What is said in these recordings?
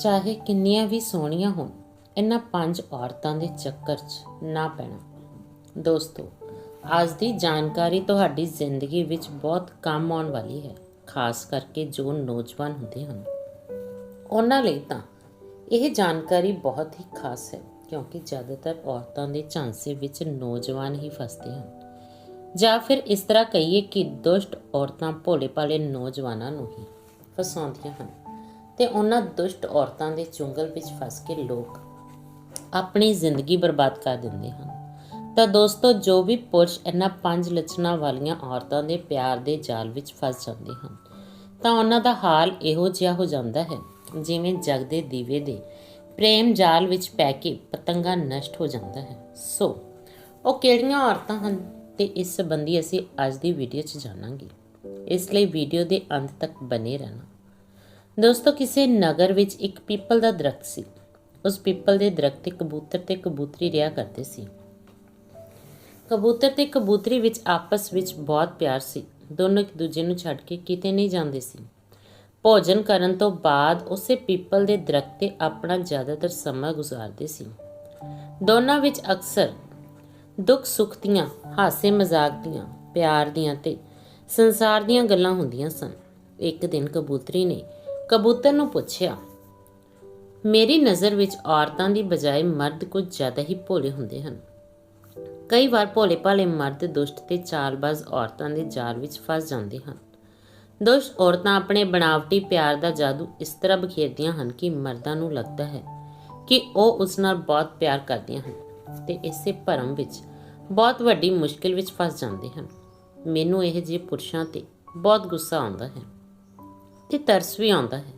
ਚਾਹੇ ਕਿੰਨੀਆਂ ਵੀ ਸੋਹਣੀਆਂ ਹੋਣ, ਇਹਨਾਂ ਪੰਜ ਔਰਤਾਂ ਦੇ ਚੱਕਰ 'ਚ ਨਾ ਪੈਣਾ। ਦੋਸਤੋ, ਅੱਜ ਦੀ ਜਾਣਕਾਰੀ ਤੁਹਾਡੀ ਜ਼ਿੰਦਗੀ ਵਿੱਚ ਬਹੁਤ ਕੰਮ ਆਉਣ ਵਾਲੀ ਹੈ, ਖਾਸ ਕਰਕੇ ਜੋ ਨੌਜਵਾਨ ਹੁੰਦੇ ਹਨ। ਉਹਨਾਂ ਲਈ ਤਾਂ ਇਹ ਜਾਣਕਾਰੀ ਬਹੁਤ ਹੀ ਖਾਸ ਹੈ, ਕਿਉਂਕਿ ਜ਼ਿਆਦਾਤਰ ਔਰਤਾਂ ਦੇ ਝਾਂਸੇ ਵਿੱਚ ਨੌਜਵਾਨ ਹੀ ਫਸਦੇ ਹਨ। ਜਾਂ ਫਿਰ ਇਸ ਤਰ੍ਹਾਂ ਕਹੀਏ ਕਿ ਦੁਸ਼ਟ ਔਰਤਾਂ ਭੋਲੇ ਭਾਲੇ ਨੌਜਵਾਨਾਂ ਨੂੰ ਹੀ ਫਸਾਉਂਦੀਆਂ ਹਨ। ਤੇ ਉਹਨਾਂ ਦੁਸ਼ਟ ਔਰਤਾਂ ਦੇ ਚੁੰਗਲ ਵਿੱਚ ਫਸ ਕੇ ਲੋਕ ਆਪਣੀ ਜ਼ਿੰਦਗੀ ਬਰਬਾਦ ਕਰ ਦਿੰਦੇ ਹਨ। ਤਾਂ ਦੋਸਤੋ, ਜੋ ਵੀ ਪੁਰਸ਼ ਇਹਨਾਂ ਪੰਜ ਲੱਛਣਾਂ ਵਾਲੀਆਂ ਔਰਤਾਂ ਦੇ ਪਿਆਰ ਦੇ ਜਾਲ ਵਿੱਚ ਫਸ ਜਾਂਦੇ ਹਨ, ਤਾਂ ਉਹਨਾਂ ਦਾ ਹਾਲ ਇਹੋ ਜਿਹਾ ਹੋ ਜਾਂਦਾ ਹੈ, ਜਿਵੇਂ ਜਗਦੇ ਦੀਵੇ ਦੇ ਪ੍ਰੇਮ ਜਾਲ ਵਿੱਚ ਪੈ ਕੇ ਪਤੰਗਾ ਨਸ਼ਟ ਹੋ ਜਾਂਦਾ ਹੈ। ਸੋ, ਉਹ ਕਿਹੜੀਆਂ ਔਰਤਾਂ ਹਨ? ਤੇ ਇਸ ਸੰਬੰਧੀ ਅਸੀਂ ਅੱਜ ਦੀ ਵੀਡੀਓ 'ਚ ਜਾਣਾਂਗੇ। ਇਸ ਲਈ ਵੀਡੀਓ ਦੇ ਅੰਤ ਤੱਕ ਬਨੇ ਰਹਿਣਾ। ਦੋਸਤੋ, ਕਿਸੇ ਨਗਰ ਵਿੱਚ ਇੱਕ ਪੀਪਲ ਦਾ ਦਰਖਤ ਸੀ। ਉਸ ਪੀਪਲ ਦੇ ਦਰਖਤ ਤੇ ਕਬੂਤਰ ਤੇ ਕਬੂਤਰੀ ਰਿਹਾ ਕਰਦੇ ਸੀ। ਕਬੂਤਰ ਤੇ ਕਬੂਤਰੀ ਵਿੱਚ ਆਪਸ ਵਿੱਚ ਬਹੁਤ ਪਿਆਰ ਸੀ। ਦੋਨੋਂ ਇੱਕ ਦੂਜੇ ਨੂੰ ਛੱਡ ਕੇ ਕਿਤੇ ਨਹੀਂ ਜਾਂਦੇ ਸੀ। ਭੋਜਨ ਕਰਨ ਤੋਂ ਬਾਅਦ ਉਸੇ ਪੀਪਲ ਦੇ ਦਰਖਤ ਤੇ ਆਪਣਾ ਜ਼ਿਆਦਾਤਰ ਸਮਾਂ ਗੁਜ਼ਾਰਦੇ ਸੀ। ਦੋਨਾਂ ਵਿੱਚ ਅਕਸਰ ਦੁੱਖ, ਸੁੱਖ ਦੀਆਂ, ਹਾਸੇ ਮਜ਼ਾਕ ਦੀਆਂ, ਪਿਆਰ ਦੀਆਂ ਤੇ ਸੰਸਾਰ ਦੀਆਂ ਗੱਲਾਂ ਹੁੰਦੀਆਂ ਸਨ। ਇੱਕ ਦਿਨ ਕਬੂਤਰੀ ਨੇ ਕਬੂਤਰ ਨੂੰ ਪੁੱਛਿਆ, ਮੇਰੀ ਨਜ਼ਰ ਵਿੱਚ ਔਰਤਾਂ ਦੀ ਬਜਾਏ ਮਰਦ ਕੁਝ ਜ਼ਿਆਦਾ ਹੀ ਭੋਲੇ ਹੁੰਦੇ ਹਨ। ਕਈ ਵਾਰ ਭੋਲੇ ਭਾਲੇ ਮਰਦ ਦੁਸ਼ਟ ਤੇ ਚਾਲਬਾਜ਼ ਔਰਤਾਂ ਦੇ ਜਾਲ ਵਿੱਚ ਫਸ ਜਾਂਦੇ ਹਨ। ਦੁਸ਼ਟ ਔਰਤਾਂ ਆਪਣੇ ਬਣਾਵਟੀ ਪਿਆਰ ਦਾ ਜਾਦੂ ਇਸ ਤਰ੍ਹਾਂ ਬਖੇਰਦੀਆਂ ਹਨ ਕਿ ਮਰਦਾਂ ਨੂੰ ਲੱਗਦਾ ਹੈ ਕਿ ਉਹ ਉਸ ਨਾਲ ਬਹੁਤ ਪਿਆਰ ਕਰਦੀਆਂ ਹਨ ਤੇ ਇਸੇ ਭਰਮ ਵਿੱਚ ਬਹੁਤ ਵੱਡੀ ਮੁਸ਼ਕਿਲ ਵਿੱਚ ਫਸ ਜਾਂਦੇ ਹਨ। ਮੈਨੂੰ ਇਹ ਜਿਹੇ ਪੁਰਸ਼ਾਂ ਤੇ ਬਹੁਤ ਗੁੱਸਾ ਆਉਂਦਾ ਹੈ। ਤੇ ਤਰਸ ਵੀ ਆਉਂਦਾ ਹੈ।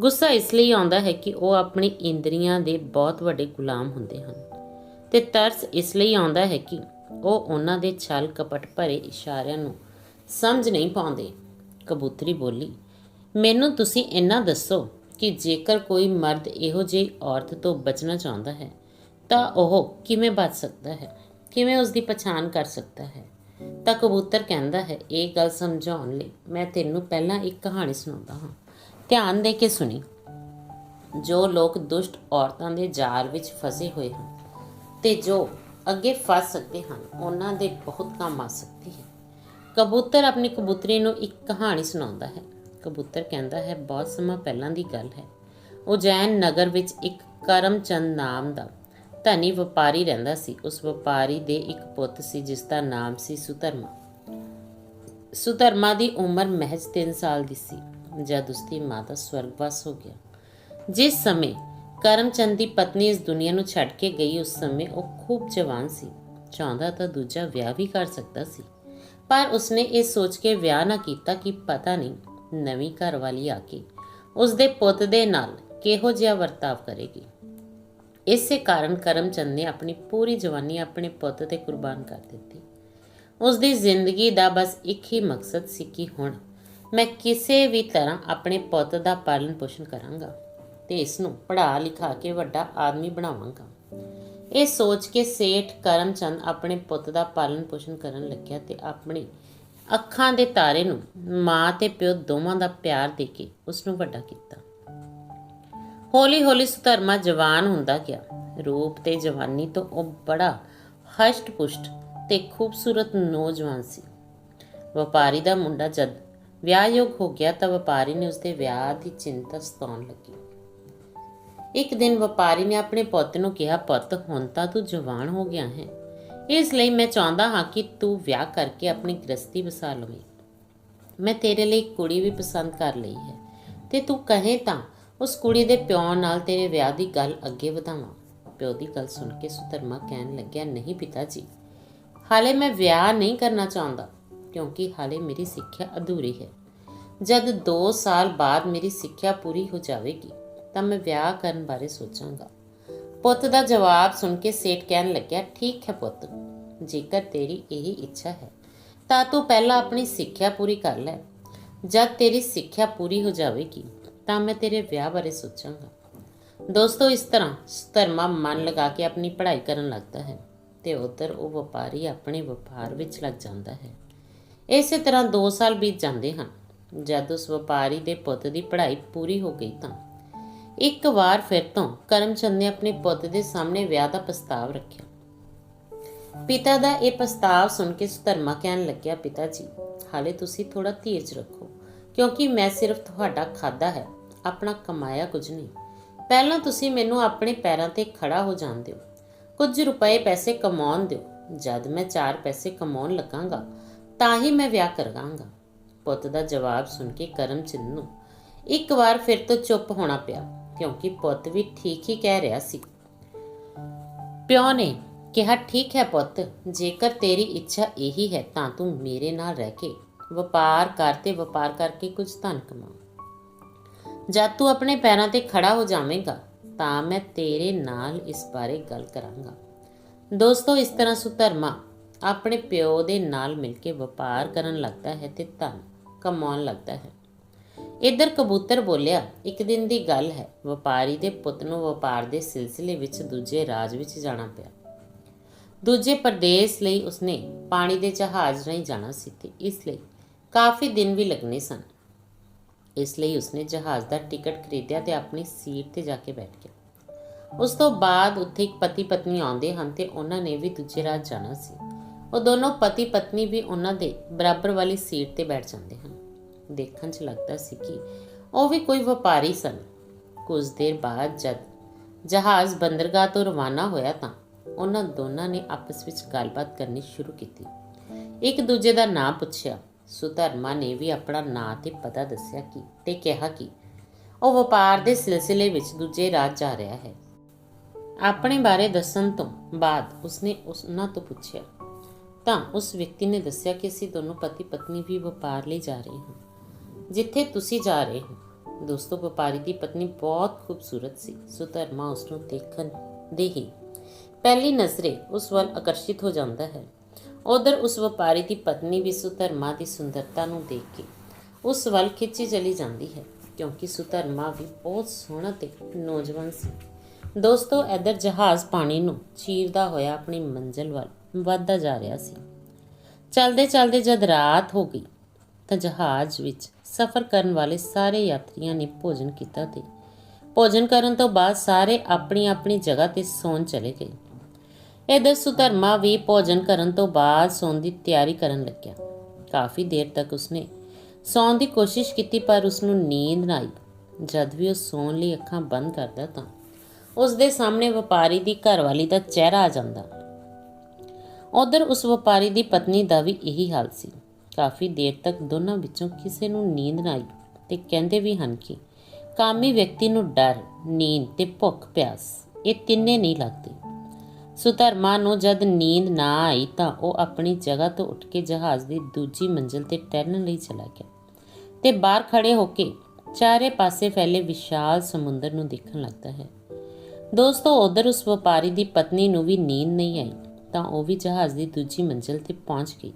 ਗੁੱਸਾ ਇਸ ਲਈ ਆਉਂਦਾ ਹੈ ਕਿ ਉਹ ਆਪਣੀ ਇੰਦਰੀਆਂ ਦੇ ਬਹੁਤ ਵੱਡੇ ਗੁਲਾਮ ਹੁੰਦੇ ਹਨ ਤੇ ਤਰਸ ਇਸ ਲਈ ਆਉਂਦਾ ਹੈ ਕਿ ਉਹ ਉਹਨਾਂ ਦੇ ਛਲ ਕਪਟ ਭਰੇ ਇਸ਼ਾਰਿਆਂ ਨੂੰ ਸਮਝ ਨਹੀਂ ਪਾਉਂਦੇ। ਕਬੂਤਰੀ ਬੋਲੀ, ਮੈਨੂੰ ਤੁਸੀਂ ਇੰਨਾ ਦੱਸੋ ਕਿ ਜੇਕਰ ਕੋਈ ਮਰਦ ਇਹੋ ਜਿਹੀ ਔਰਤ ਤੋਂ ਬਚਣਾ ਚਾਹੁੰਦਾ ਹੈ ਤਾਂ ਉਹ ਕਿਵੇਂ ਬਚ ਸਕਦਾ ਹੈ? ਕਿਵੇਂ ਉਸ ਦੀ ਪਛਾਣ ਕਰ ਸਕਦਾ ਹੈ? ਤਾਂ ਕਬੂਤਰ ਕਹਿੰਦਾ ਹੈ, ਇਹ ਗੱਲ ਸਮਝਾਉਣ ਲਈ ਮੈਂ ਤੈਨੂੰ ਪਹਿਲਾਂ ਇੱਕ ਕਹਾਣੀ ਸੁਣਾਉਂਦਾ ਹਾਂ। ਧਿਆਨ ਦੇ ਕੇ ਸੁਣੀ। ਜੋ ਲੋਕ ਦੁਸ਼ਟ ਔਰਤਾਂ ਦੇ ਜਾਲ ਵਿੱਚ ਫਸੇ ਹੋਏ ਹਨ ਤੇ ਜੋ ਅੱਗੇ ਫਸ ਸਕਦੇ ਹਨ, ਉਹਨਾਂ ਦੇ ਬਹੁਤ ਕੰਮ ਆ ਸਕਦੀ ਹੈ। ਕਬੂਤਰ ਆਪਣੀ ਕਬੂਤਰੀ ਨੂੰ ਇੱਕ ਕਹਾਣੀ ਸੁਣਾਉਂਦਾ ਹੈ। ਕਬੂਤਰ ਕਹਿੰਦਾ ਹੈ, ਬਹੁਤ ਸਮਾਂ ਪਹਿਲਾਂ ਦੀ ਗੱਲ ਹੈ। ਉਜੈਨ ਨਗਰ ਵਿੱਚ ਇੱਕ ਕਰਮਚੰਦ ਨਾਮ ਦਾ ਧਨੀ ਵਪਾਰੀ ਰਹਿੰਦਾ ਸੀ। ਉਸ ਵਪਾਰੀ ਦੇ ਇੱਕ ਪੁੱਤ ਸੀ, ਜਿਸ ਦਾ ਨਾਮ ਸੀ ਸੁਧਰਮਾ। ਸੁਧਰਮਾ ਦੀ ਉਮਰ ਮਹਿਜ਼ 3 ਸਾਲ ਦੀ ਸੀ, ਜਦ ਉਸ ਦੀ ਮਾਤਾ ਸਵਰਗਵਾਸ ਹੋ ਗਿਆ। ਜਿਸ ਸਮੇਂ ਕਰਮਚੰਦ ਦੀ ਪਤਨੀ ਇਸ ਦੁਨੀਆ ਨੂੰ ਛੱਡ ਕੇ ਗਈ, ਉਸ ਸਮੇਂ ਉਹ ਖੂਬ ਜਵਾਨ ਸੀ। ਚਾਹੁੰਦਾ ਤਾਂ ਦੂਜਾ ਵਿਆਹ ਵੀ ਕਰ ਸਕਦਾ ਸੀ। ਪਰ ਉਸਨੇ ਇਹ ਸੋਚ ਕੇ ਵਿਆਹ ਨਾ ਕੀਤਾ ਕਿ ਪਤਾ ਨਹੀਂ ਨਵੀਂ ਘਰਵਾਲੀ ਆ ਕੇ ਉਸ ਦੇ ਪੁੱਤ ਦੇ ਨਾਲ ਕਿਹੋ ਜਿਹਾ ਵਰਤਾਵ ਕਰੇਗੀ। ਇਸੇ ਕਾਰਨ ਕਰਮਚੰਦ ਨੇ ਆਪਣੀ ਪੂਰੀ ਜਵਾਨੀ ਆਪਣੇ ਪੁੱਤ ਤੇ ਕੁਰਬਾਨ ਕਰ ਦਿੱਤੀ। ਉਸ ਦੀ ਜ਼ਿੰਦਗੀ ਦਾ ਬਸ ਇੱਕ ਹੀ ਮਕਸਦ ਸੀ ਕਿ ਹੁਣ ਮੈਂ ਕਿਸੇ ਵੀ ਤਰ੍ਹਾਂ ਆਪਣੇ ਪੁੱਤ ਦਾ ਪਾਲਣ ਪੋਸ਼ਣ ਕਰਾਂਗਾ ਤੇ ਇਸ ਨੂੰ ਪੜ੍ਹਾ, ਲਿਖਾ ਕੇ ਵੱਡਾ ਆਦਮੀ ਬਣਾਵਾਂਗਾ। ਇਹ ਸੋਚ ਕੇ ਸੇਠ ਕਰਮਚੰਦ ਆਪਣੇ ਪੁੱਤ ਦਾ ਪਾਲਣ ਪੋਸ਼ਣ ਕਰਨ ਲੱਗਿਆ ਤੇ ਆਪਣੀ ਅੱਖਾਂ ਦੇ ਤਾਰੇ ਨੂੰ ਮਾਂ ਤੇ ਪਿਓ ਦੋਵਾਂ ਦਾ ਪਿਆਰ ਦੇ ਕੇ ਉਸ ਨੂੰ ਵੱਡਾ ਕੀਤਾ। ਹੌਲੀ ਹੌਲੀ ਸੁਧਰਮਾ ਜਵਾਨ ਹੁੰਦਾ ਗਿਆ। ਰੂਪ ਤੇ ਜਵਾਨੀ ਤੋਂ ਉਹ ਬੜਾ ਹਸ਼ਟ ਪੁਸ਼ਟ ਤੇ ਖੂਬਸੂਰਤ ਨੌਜਵਾਨ ਸੀ। ਵਪਾਰੀ ਦਾ ਮੁੰਡਾ ਜਦ ਵਿਆਹਯੋਗ ਹੋ ਗਿਆ ਤਾਂ ਵਪਾਰੀ ਨੇ ਉਸਦੇ ਵਿਆਹ ਦੀ ਚਿੰਤਾ ਸਤਾਉਣ ਲੱਗੀ। ਇੱਕ ਦਿਨ ਵਪਾਰੀ ਨੇ ਆਪਣੇ ਪੁੱਤ ਨੂੰ ਕਿਹਾ, ਪੁੱਤ, ਹੁਣ ਤਾਂ ਤੂੰ ਜਵਾਨ ਹੋ ਗਿਆ ਹੈ। ਇਸ ਲਈ ਮੈਂ ਚਾਹੁੰਦਾ ਹਾਂ ਕਿ ਤੂੰ ਵਿਆਹ ਕਰਕੇ ਆਪਣੀ ਗ੍ਰਸਤੀ ਵਸਾ ਲਵੇਂ। ਮੈਂ ਤੇਰੇ ਲਈ ਕੁੜੀ ਵੀ ਪਸੰਦ ਕਰ ਲਈ ਹੈ। ਤੇ ਤੂੰ ਕਹੇ ਤਾਂ ਉਸ ਕੁੜੀ ਦੇ ਪਿਓ ਨਾਲ ਤੇਰੇ ਵਿਆਹ ਦੀ ਗੱਲ ਅੱਗੇ ਵਧਾਵਾਂ। ਪਿਓ ਦੀ ਗੱਲ ਸੁਣ ਕੇ ਸੁਧਰਮਾ ਕਹਿਣ ਲੱਗਿਆ, ਨਹੀਂ ਪਿਤਾ ਜੀ ਹਾਲੇ ਮੈਂ ਵਿਆਹ ਨਹੀਂ ਕਰਨਾ ਚਾਹੁੰਦਾ, ਕਿਉਂਕਿ ਹਾਲੇ ਮੇਰੀ ਸਿੱਖਿਆ ਅਧੂਰੀ ਹੈ। ਜਦ 2 ਸਾਲ ਬਾਅਦ ਮੇਰੀ ਸਿੱਖਿਆ ਪੂਰੀ ਹੋ ਜਾਵੇਗੀ, ਤਾਂ ਮੈਂ ਵਿਆਹ ਕਰਨ ਬਾਰੇ ਸੋਚਾਂਗਾ। ਪੁੱਤ ਦਾ ਜਵਾਬ ਸੁਣ ਕੇ ਸੇਠ ਕਹਿਣ ਲੱਗਿਆ, ਠੀਕ ਹੈ ਪੁੱਤ, ਜੇਕਰ ਤੇਰੀ ਇਹੀ ਇੱਛਾ ਹੈ, ਤਾਂ ਤੂੰ ਪਹਿਲਾਂ ਆਪਣੀ ਸਿੱਖਿਆ ਪੂਰੀ ਕਰ ਲੈ। ਜਦ ਤੇਰੀ ਸਿੱਖਿਆ ਪੂਰੀ ਹੋ ਜਾਵੇਗੀ ਤਾਂ ਮੈਂ ਤੇਰੇ ਵਿਆਹ ਬਾਰੇ ਸੋਚਾਂਗਾ। ਦੋਸਤੋ, ਇਸ ਤਰ੍ਹਾਂ ਧਰਮਾ ਮਨ ਲਗਾ ਕੇ ਆਪਣੀ ਪੜ੍ਹਾਈ ਕਰਨ ਲੱਗਦਾ ਹੈ ਤੇ ਉਧਰ ਉਹ ਵਪਾਰੀ ਆਪਣੇ ਵਪਾਰ ਵਿੱਚ ਲੱਗ ਜਾਂਦਾ ਹੈ। ਇਸੇ ਤਰ੍ਹਾਂ 2 ਸਾਲ ਬੀਤ ਜਾਂਦੇ ਹਨ। ਜਦ ਉਸ ਵਪਾਰੀ ਦੇ ਪੁੱਤ ਦੀ ਪੜ੍ਹਾਈ ਪੂਰੀ ਹੋ ਗਈ ਤਾਂ ਇੱਕ ਵਾਰ ਫਿਰ ਤੋਂ ਕਰਮਚੰਦ ਨੇ ਆਪਣੇ ਪੁੱਤ ਦੇ ਸਾਹਮਣੇ ਵਿਆਹ ਦਾ ਪ੍ਰਸਤਾਵ ਰੱਖਿਆ। ਪਿਤਾ ਦਾ ਇਹ ਪ੍ਰਸਤਾਵ ਸੁਣ ਕੇ ਸੁਧਰਮਾ ਕਹਿਣ ਲੱਗਿਆ, ਪਿਤਾ ਜੀ, ਹਾਲੇ ਤੁਸੀਂ ਥੋੜਾ ਧੀਰਜ ਰੱਖੋ, ਕਿਉਂਕਿ ਮੈਂ ਸਿਰਫ ਤੁਹਾਡਾ ਖਾਦਾ ਹੈ। ਆਪਣਾ ਕਮਾਇਆ ਕੁਝ ਨਹੀਂ। ਪਹਿਲਾਂ ਤੁਸੀਂ ਮੈਨੂੰ ਆਪਣੇ ਪੈਰਾਂ ਤੇ ਖੜਾ ਹੋ ਜਾਣ ਦਿਓ। ਕੁਝ ਰੁਪਏ ਪੈਸੇ ਕਮਾਉਣ ਦਿਓ। ਜਦ ਮੈਂ ਚਾਰ ਪੈਸੇ ਕਮਾਉਣ ਲੱਗਾਂਗਾ, ਤਾਂ ਹੀ ਮੈਂ ਵਿਆਹ ਕਰਾਂਗਾ ਪੁੱਤ ਦਾ ਜਵਾਬ ਸੁਣ ਕੇ ਕਰਮਚੰਦ ਨੂੰ ਇੱਕ ਵਾਰ ਫਿਰ ਤੋਂ ਚੁੱਪ ਹੋਣਾ ਪਿਆ, ਕਿਉਂਕਿ ਪੁੱਤ ਵੀ ਠੀਕ ਹੀ ਕਹਿ ਰਿਹਾ ਸੀ। ਪਿਓ ਨੇ ਕਿਹਾ, ਠੀਕ ਹੈ ਪੁੱਤ, ਜੇਕਰ ਤੇਰੀ ਇੱਛਾ ਇਹੀ ਹੈ ਤਾਂ ਤੂੰ ਮੇਰੇ ਨਾਲ ਰਹਿ ਕੇ ਵਪਾਰ ਕਰ ਤੇ ਵਪਾਰ ਕਰਕੇ ਕੁਝ ਧਨ ਕਮਾ। ਜਦ ਤੂੰ ਆਪਣੇ ਪੈਰਾਂ ਤੇ ਖੜਾ ਹੋ ਜਾਵੇਂਗਾ, ਤਾਂ ਮੈਂ ਤੇਰੇ ਨਾਲ ਇਸ ਬਾਰੇ ਗੱਲ ਕਰਾਂਗਾ। ਦੋਸਤੋ, ਇਸ ਤਰ੍ਹਾਂ ਸੁਧਰਮਾ ਆਪਣੇ ਪਿਓ ਦੇ ਨਾਲ ਮਿਲ ਕੇ ਵਪਾਰ ਕਰਨ ਲੱਗਦਾ ਹੈ ਤੇ ਧਨ ਕਮਾਉਣ ਲੱਗਦਾ ਹੈ। ਇੱਧਰ ਕਬੂਤਰ ਬੋਲਿਆ, ਇੱਕ ਦਿਨ ਦੀ ਗੱਲ ਹੈ, ਵਪਾਰੀ ਦੇ ਪੁੱਤ ਨੂੰ ਵਪਾਰ ਦੇ ਸਿਲਸਿਲੇ ਵਿੱਚ ਦੂਜੇ ਰਾਜ ਵਿੱਚ ਜਾਣਾ ਪਿਆ। ਦੂਜੇ ਪ੍ਰਦੇਸ਼ ਲਈ ਉਸਨੇ ਪਾਣੀ ਦੇ ਜਹਾਜ਼ ਰਾਹੀਂ ਜਾਣਾ ਸੀ ਤੇ ਇਸ ਲਈ ਕਾਫੀ ਦਿਨ ਵੀ ਲੱਗਣੇ ਸਨ। ਇਸ ਲਈ ਉਸਨੇ ਜਹਾਜ਼ ਦਾ ਟਿਕਟ ਖਰੀਦਿਆ ਤੇ ਆਪਣੀ ਸੀਟ ਤੇ ਜਾ ਕੇ ਬੈਠ ਗਿਆ। ਉਸ ਤੋਂ ਬਾਅਦ ਉੱਥੇ ਇੱਕ ਪਤੀ ਪਤਨੀ ਆਉਂਦੇ ਹਨ ਤੇ ਉਹਨਾਂ ਨੇ ਵੀ ਦੂਜੇ ਰਾਜ ਜਾਣਾ ਸੀ। ਉਹ ਦੋਨੋਂ ਪਤੀ ਪਤਨੀ ਵੀ ਉਹਨਾਂ ਦੇ ਬਰਾਬਰ ਵਾਲੀ ਸੀਟ ਤੇ ਬੈਠ ਜਾਂਦੇ ਹਨ। ਦੇਖਣ 'ਚ ਲੱਗਦਾ ਸੀ ਕਿ ਉਹ ਵੀ ਕੋਈ ਵਪਾਰੀ ਸਨ। ਕੁਝ ਦੇਰ ਬਾਅਦ ਜਦ ਜਹਾਜ਼ ਬੰਦਰਗਾਹ ਤੋਂ ਰਵਾਨਾ ਹੋਇਆ ਤਾਂ ਉਹਨਾਂ ਦੋਨਾਂ ਨੇ ਆਪਸ ਵਿੱਚ ਗੱਲਬਾਤ ਕਰਨੀ ਸ਼ੁਰੂ ਕੀਤੀ। ਇੱਕ ਦੂਜੇ ਦਾ ਨਾਂ ਪੁੱਛਿਆ। ਸੁਧਰਮਾ ਨੇ ਵੀ ਆਪਣਾ ਨਾਂ ਤੇ ਪਤਾ ਦੱਸਿਆ ਕਿ ਤੇ ਕਿਹਾ ਕਿ ਉਹ ਵਪਾਰ ਦੇ ਸਿਲਸਿਲੇ ਵਿੱਚ ਦੂਜੇ ਰਾਜ ਜਾ ਰਿਹਾ ਹੈ। ਆਪਣੇ ਬਾਰੇ ਦੱਸਣ ਤੋਂ ਬਾਅਦ ਉਸਨੇ ਉਹਨਾਂ ਤੋਂ ਪੁੱਛਿਆ, ਤਾਂ ਉਸ ਵਿਅਕਤੀ ਨੇ ਦੱਸਿਆ ਕਿ ਅਸੀਂ ਦੋਨੋਂ ਪਤੀ ਪਤਨੀ ਵੀ ਵਪਾਰ ਲਈ ਜਾ ਰਹੇ ਹਾਂ, ਜਿੱਥੇ ਤੁਸੀਂ ਜਾ ਰਹੇ ਹੋ। ਦੋਸਤੋ, ਵਪਾਰੀ ਦੀ ਪਤਨੀ ਬਹੁਤ ਖੂਬਸੂਰਤ ਸੀ। ਸੁਧਰਮਾ ਉਸ ਨੂੰ ਦੇਖਣ ਦੇ ਹੀ ਪਹਿਲੀ ਨਜ਼ਰੇ ਉਸ ਵੱਲ ਆਕਰਸ਼ਿਤ ਹੋ ਜਾਂਦਾ ਹੈ। ਉਧਰ ਉਸ ਵਪਾਰੀ ਦੀ ਪਤਨੀ ਵੀ ਸੁਧਰਮਾ ਦੀ ਸੁੰਦਰਤਾ ਨੂੰ ਦੇਖ ਕੇ ਉਸ ਵੱਲ ਖਿੱਚੀ ਚਲੀ ਜਾਂਦੀ ਹੈ, ਕਿਉਂਕਿ ਸੁਧਰਮਾ ਵੀ ਬਹੁਤ ਸੋਹਣਾ ਤੇ ਨੌਜਵਾਨ ਸੀ। ਦੋਸਤੋ, ਇਧਰ ਜਹਾਜ਼ ਪਾਣੀ ਨੂੰ ਚੀਰਦਾ ਹੋਇਆ ਆਪਣੀ ਮੰਜ਼ਿਲ ਵੱਲ ਵੱਧਦਾ ਜਾ ਰਿਹਾ ਸੀ। ਚਲਦੇ ਚਲਦੇ ਜਦ ਰਾਤ ਹੋ ਗਈ, ਤਾਂ ਜਹਾਜ਼ ਵਿੱਚ ਸਫ਼ਰ ਕਰਨ ਵਾਲੇ ਸਾਰੇ ਯਾਤਰੀਆਂ ਨੇ ਭੋਜਨ ਕੀਤਾ ਤੇ ਭੋਜਨ ਕਰਨ ਤੋਂ ਬਾਅਦ ਸਾਰੇ ਆਪਣੀ ਆਪਣੀ ਜਗ੍ਹਾ ਤੇ ਸੌਣ ਚਲੇ ਗਏ। ਇਧਰ ਸੁਧਰਮਾ ਵੀ ਭੋਜਨ ਕਰਨ ਤੋਂ ਬਾਅਦ ਸੌਣ ਦੀ ਤਿਆਰੀ ਕਰਨ ਲੱਗਿਆ। ਕਾਫੀ ਦੇਰ ਤੱਕ ਉਸਨੇ ਸੌਣ ਦੀ ਕੋਸ਼ਿਸ਼ ਕੀਤੀ, ਪਰ ਉਸ ਨੂੰ ਨੀਂਦ ਨਾ ਆਈ। ਜਦ ਵੀ ਉਹ ਸੌਣ ਲਈ ਅੱਖਾਂ ਬੰਦ ਕਰਦਾ ਤਾਂ ਉਸ ਦੇ ਸਾਹਮਣੇ ਵਪਾਰੀ ਦੀ ਘਰਵਾਲੀ ਦਾ ਚਿਹਰਾ ਆ ਜਾਂਦਾ। ਉਧਰ ਉਸ ਵਪਾਰੀ ਦੀ ਪਤਨੀ ਦਾ ਵੀ ਇਹੀ ਹਾਲ ਸੀ। ਕਾਫੀ ਦੇਰ ਤੱਕ ਦੋਨਾਂ ਵਿੱਚੋਂ ਕਿਸੇ ਨੂੰ ਨੀਂਦ ਨਾ ਆਈ ਤੇ ਕਹਿੰਦੇ ਵੀ ਹਨ ਕਿ ਕਾਮੀ ਵਿਅਕਤੀ ਨੂੰ ਡਰ, ਨੀਂਦ ਤੇ ਭੁੱਖ, ਪਿਆਸ, ਇਹ ਤਿੰਨੇ ਨਹੀਂ ਲੱਗਦੇ। ਸੁਧਰਮਾ ਨੂੰ ਜਦ ਨੀਂਦ ਨਾ ਆਈ ਤਾਂ ਉਹ ਆਪਣੀ ਜਗ੍ਹਾ ਤੋਂ ਉੱਠ ਕੇ ਜਹਾਜ਼ ਦੀ ਦੂਜੀ ਮੰਜ਼ਿਲ ਤੇ ਟਹਿਲਣ ਲਈ ਚਲਾ ਗਿਆ ਤੇ ਬਾਹਰ ਖੜੇ ਹੋ ਕੇ ਚਾਰੇ ਪਾਸੇ ਫੈਲੇ ਵਿਸ਼ਾਲ ਸਮੁੰਦਰ ਨੂੰ ਦੇਖਣ ਲੱਗਦਾ ਹੈ। ਦੋਸਤੋ, ਉਧਰ ਉਸ ਵਪਾਰੀ ਦੀ ਪਤਨੀ ਨੂੰ ਵੀ ਨੀਂਦ ਨਹੀਂ ਆਈ, ਤਾਂ ਉਹ ਵੀ ਜਹਾਜ਼ ਦੀ ਦੂਜੀ ਮੰਜ਼ਿਲ ਤੇ ਪਹੁੰਚ ਗਈ,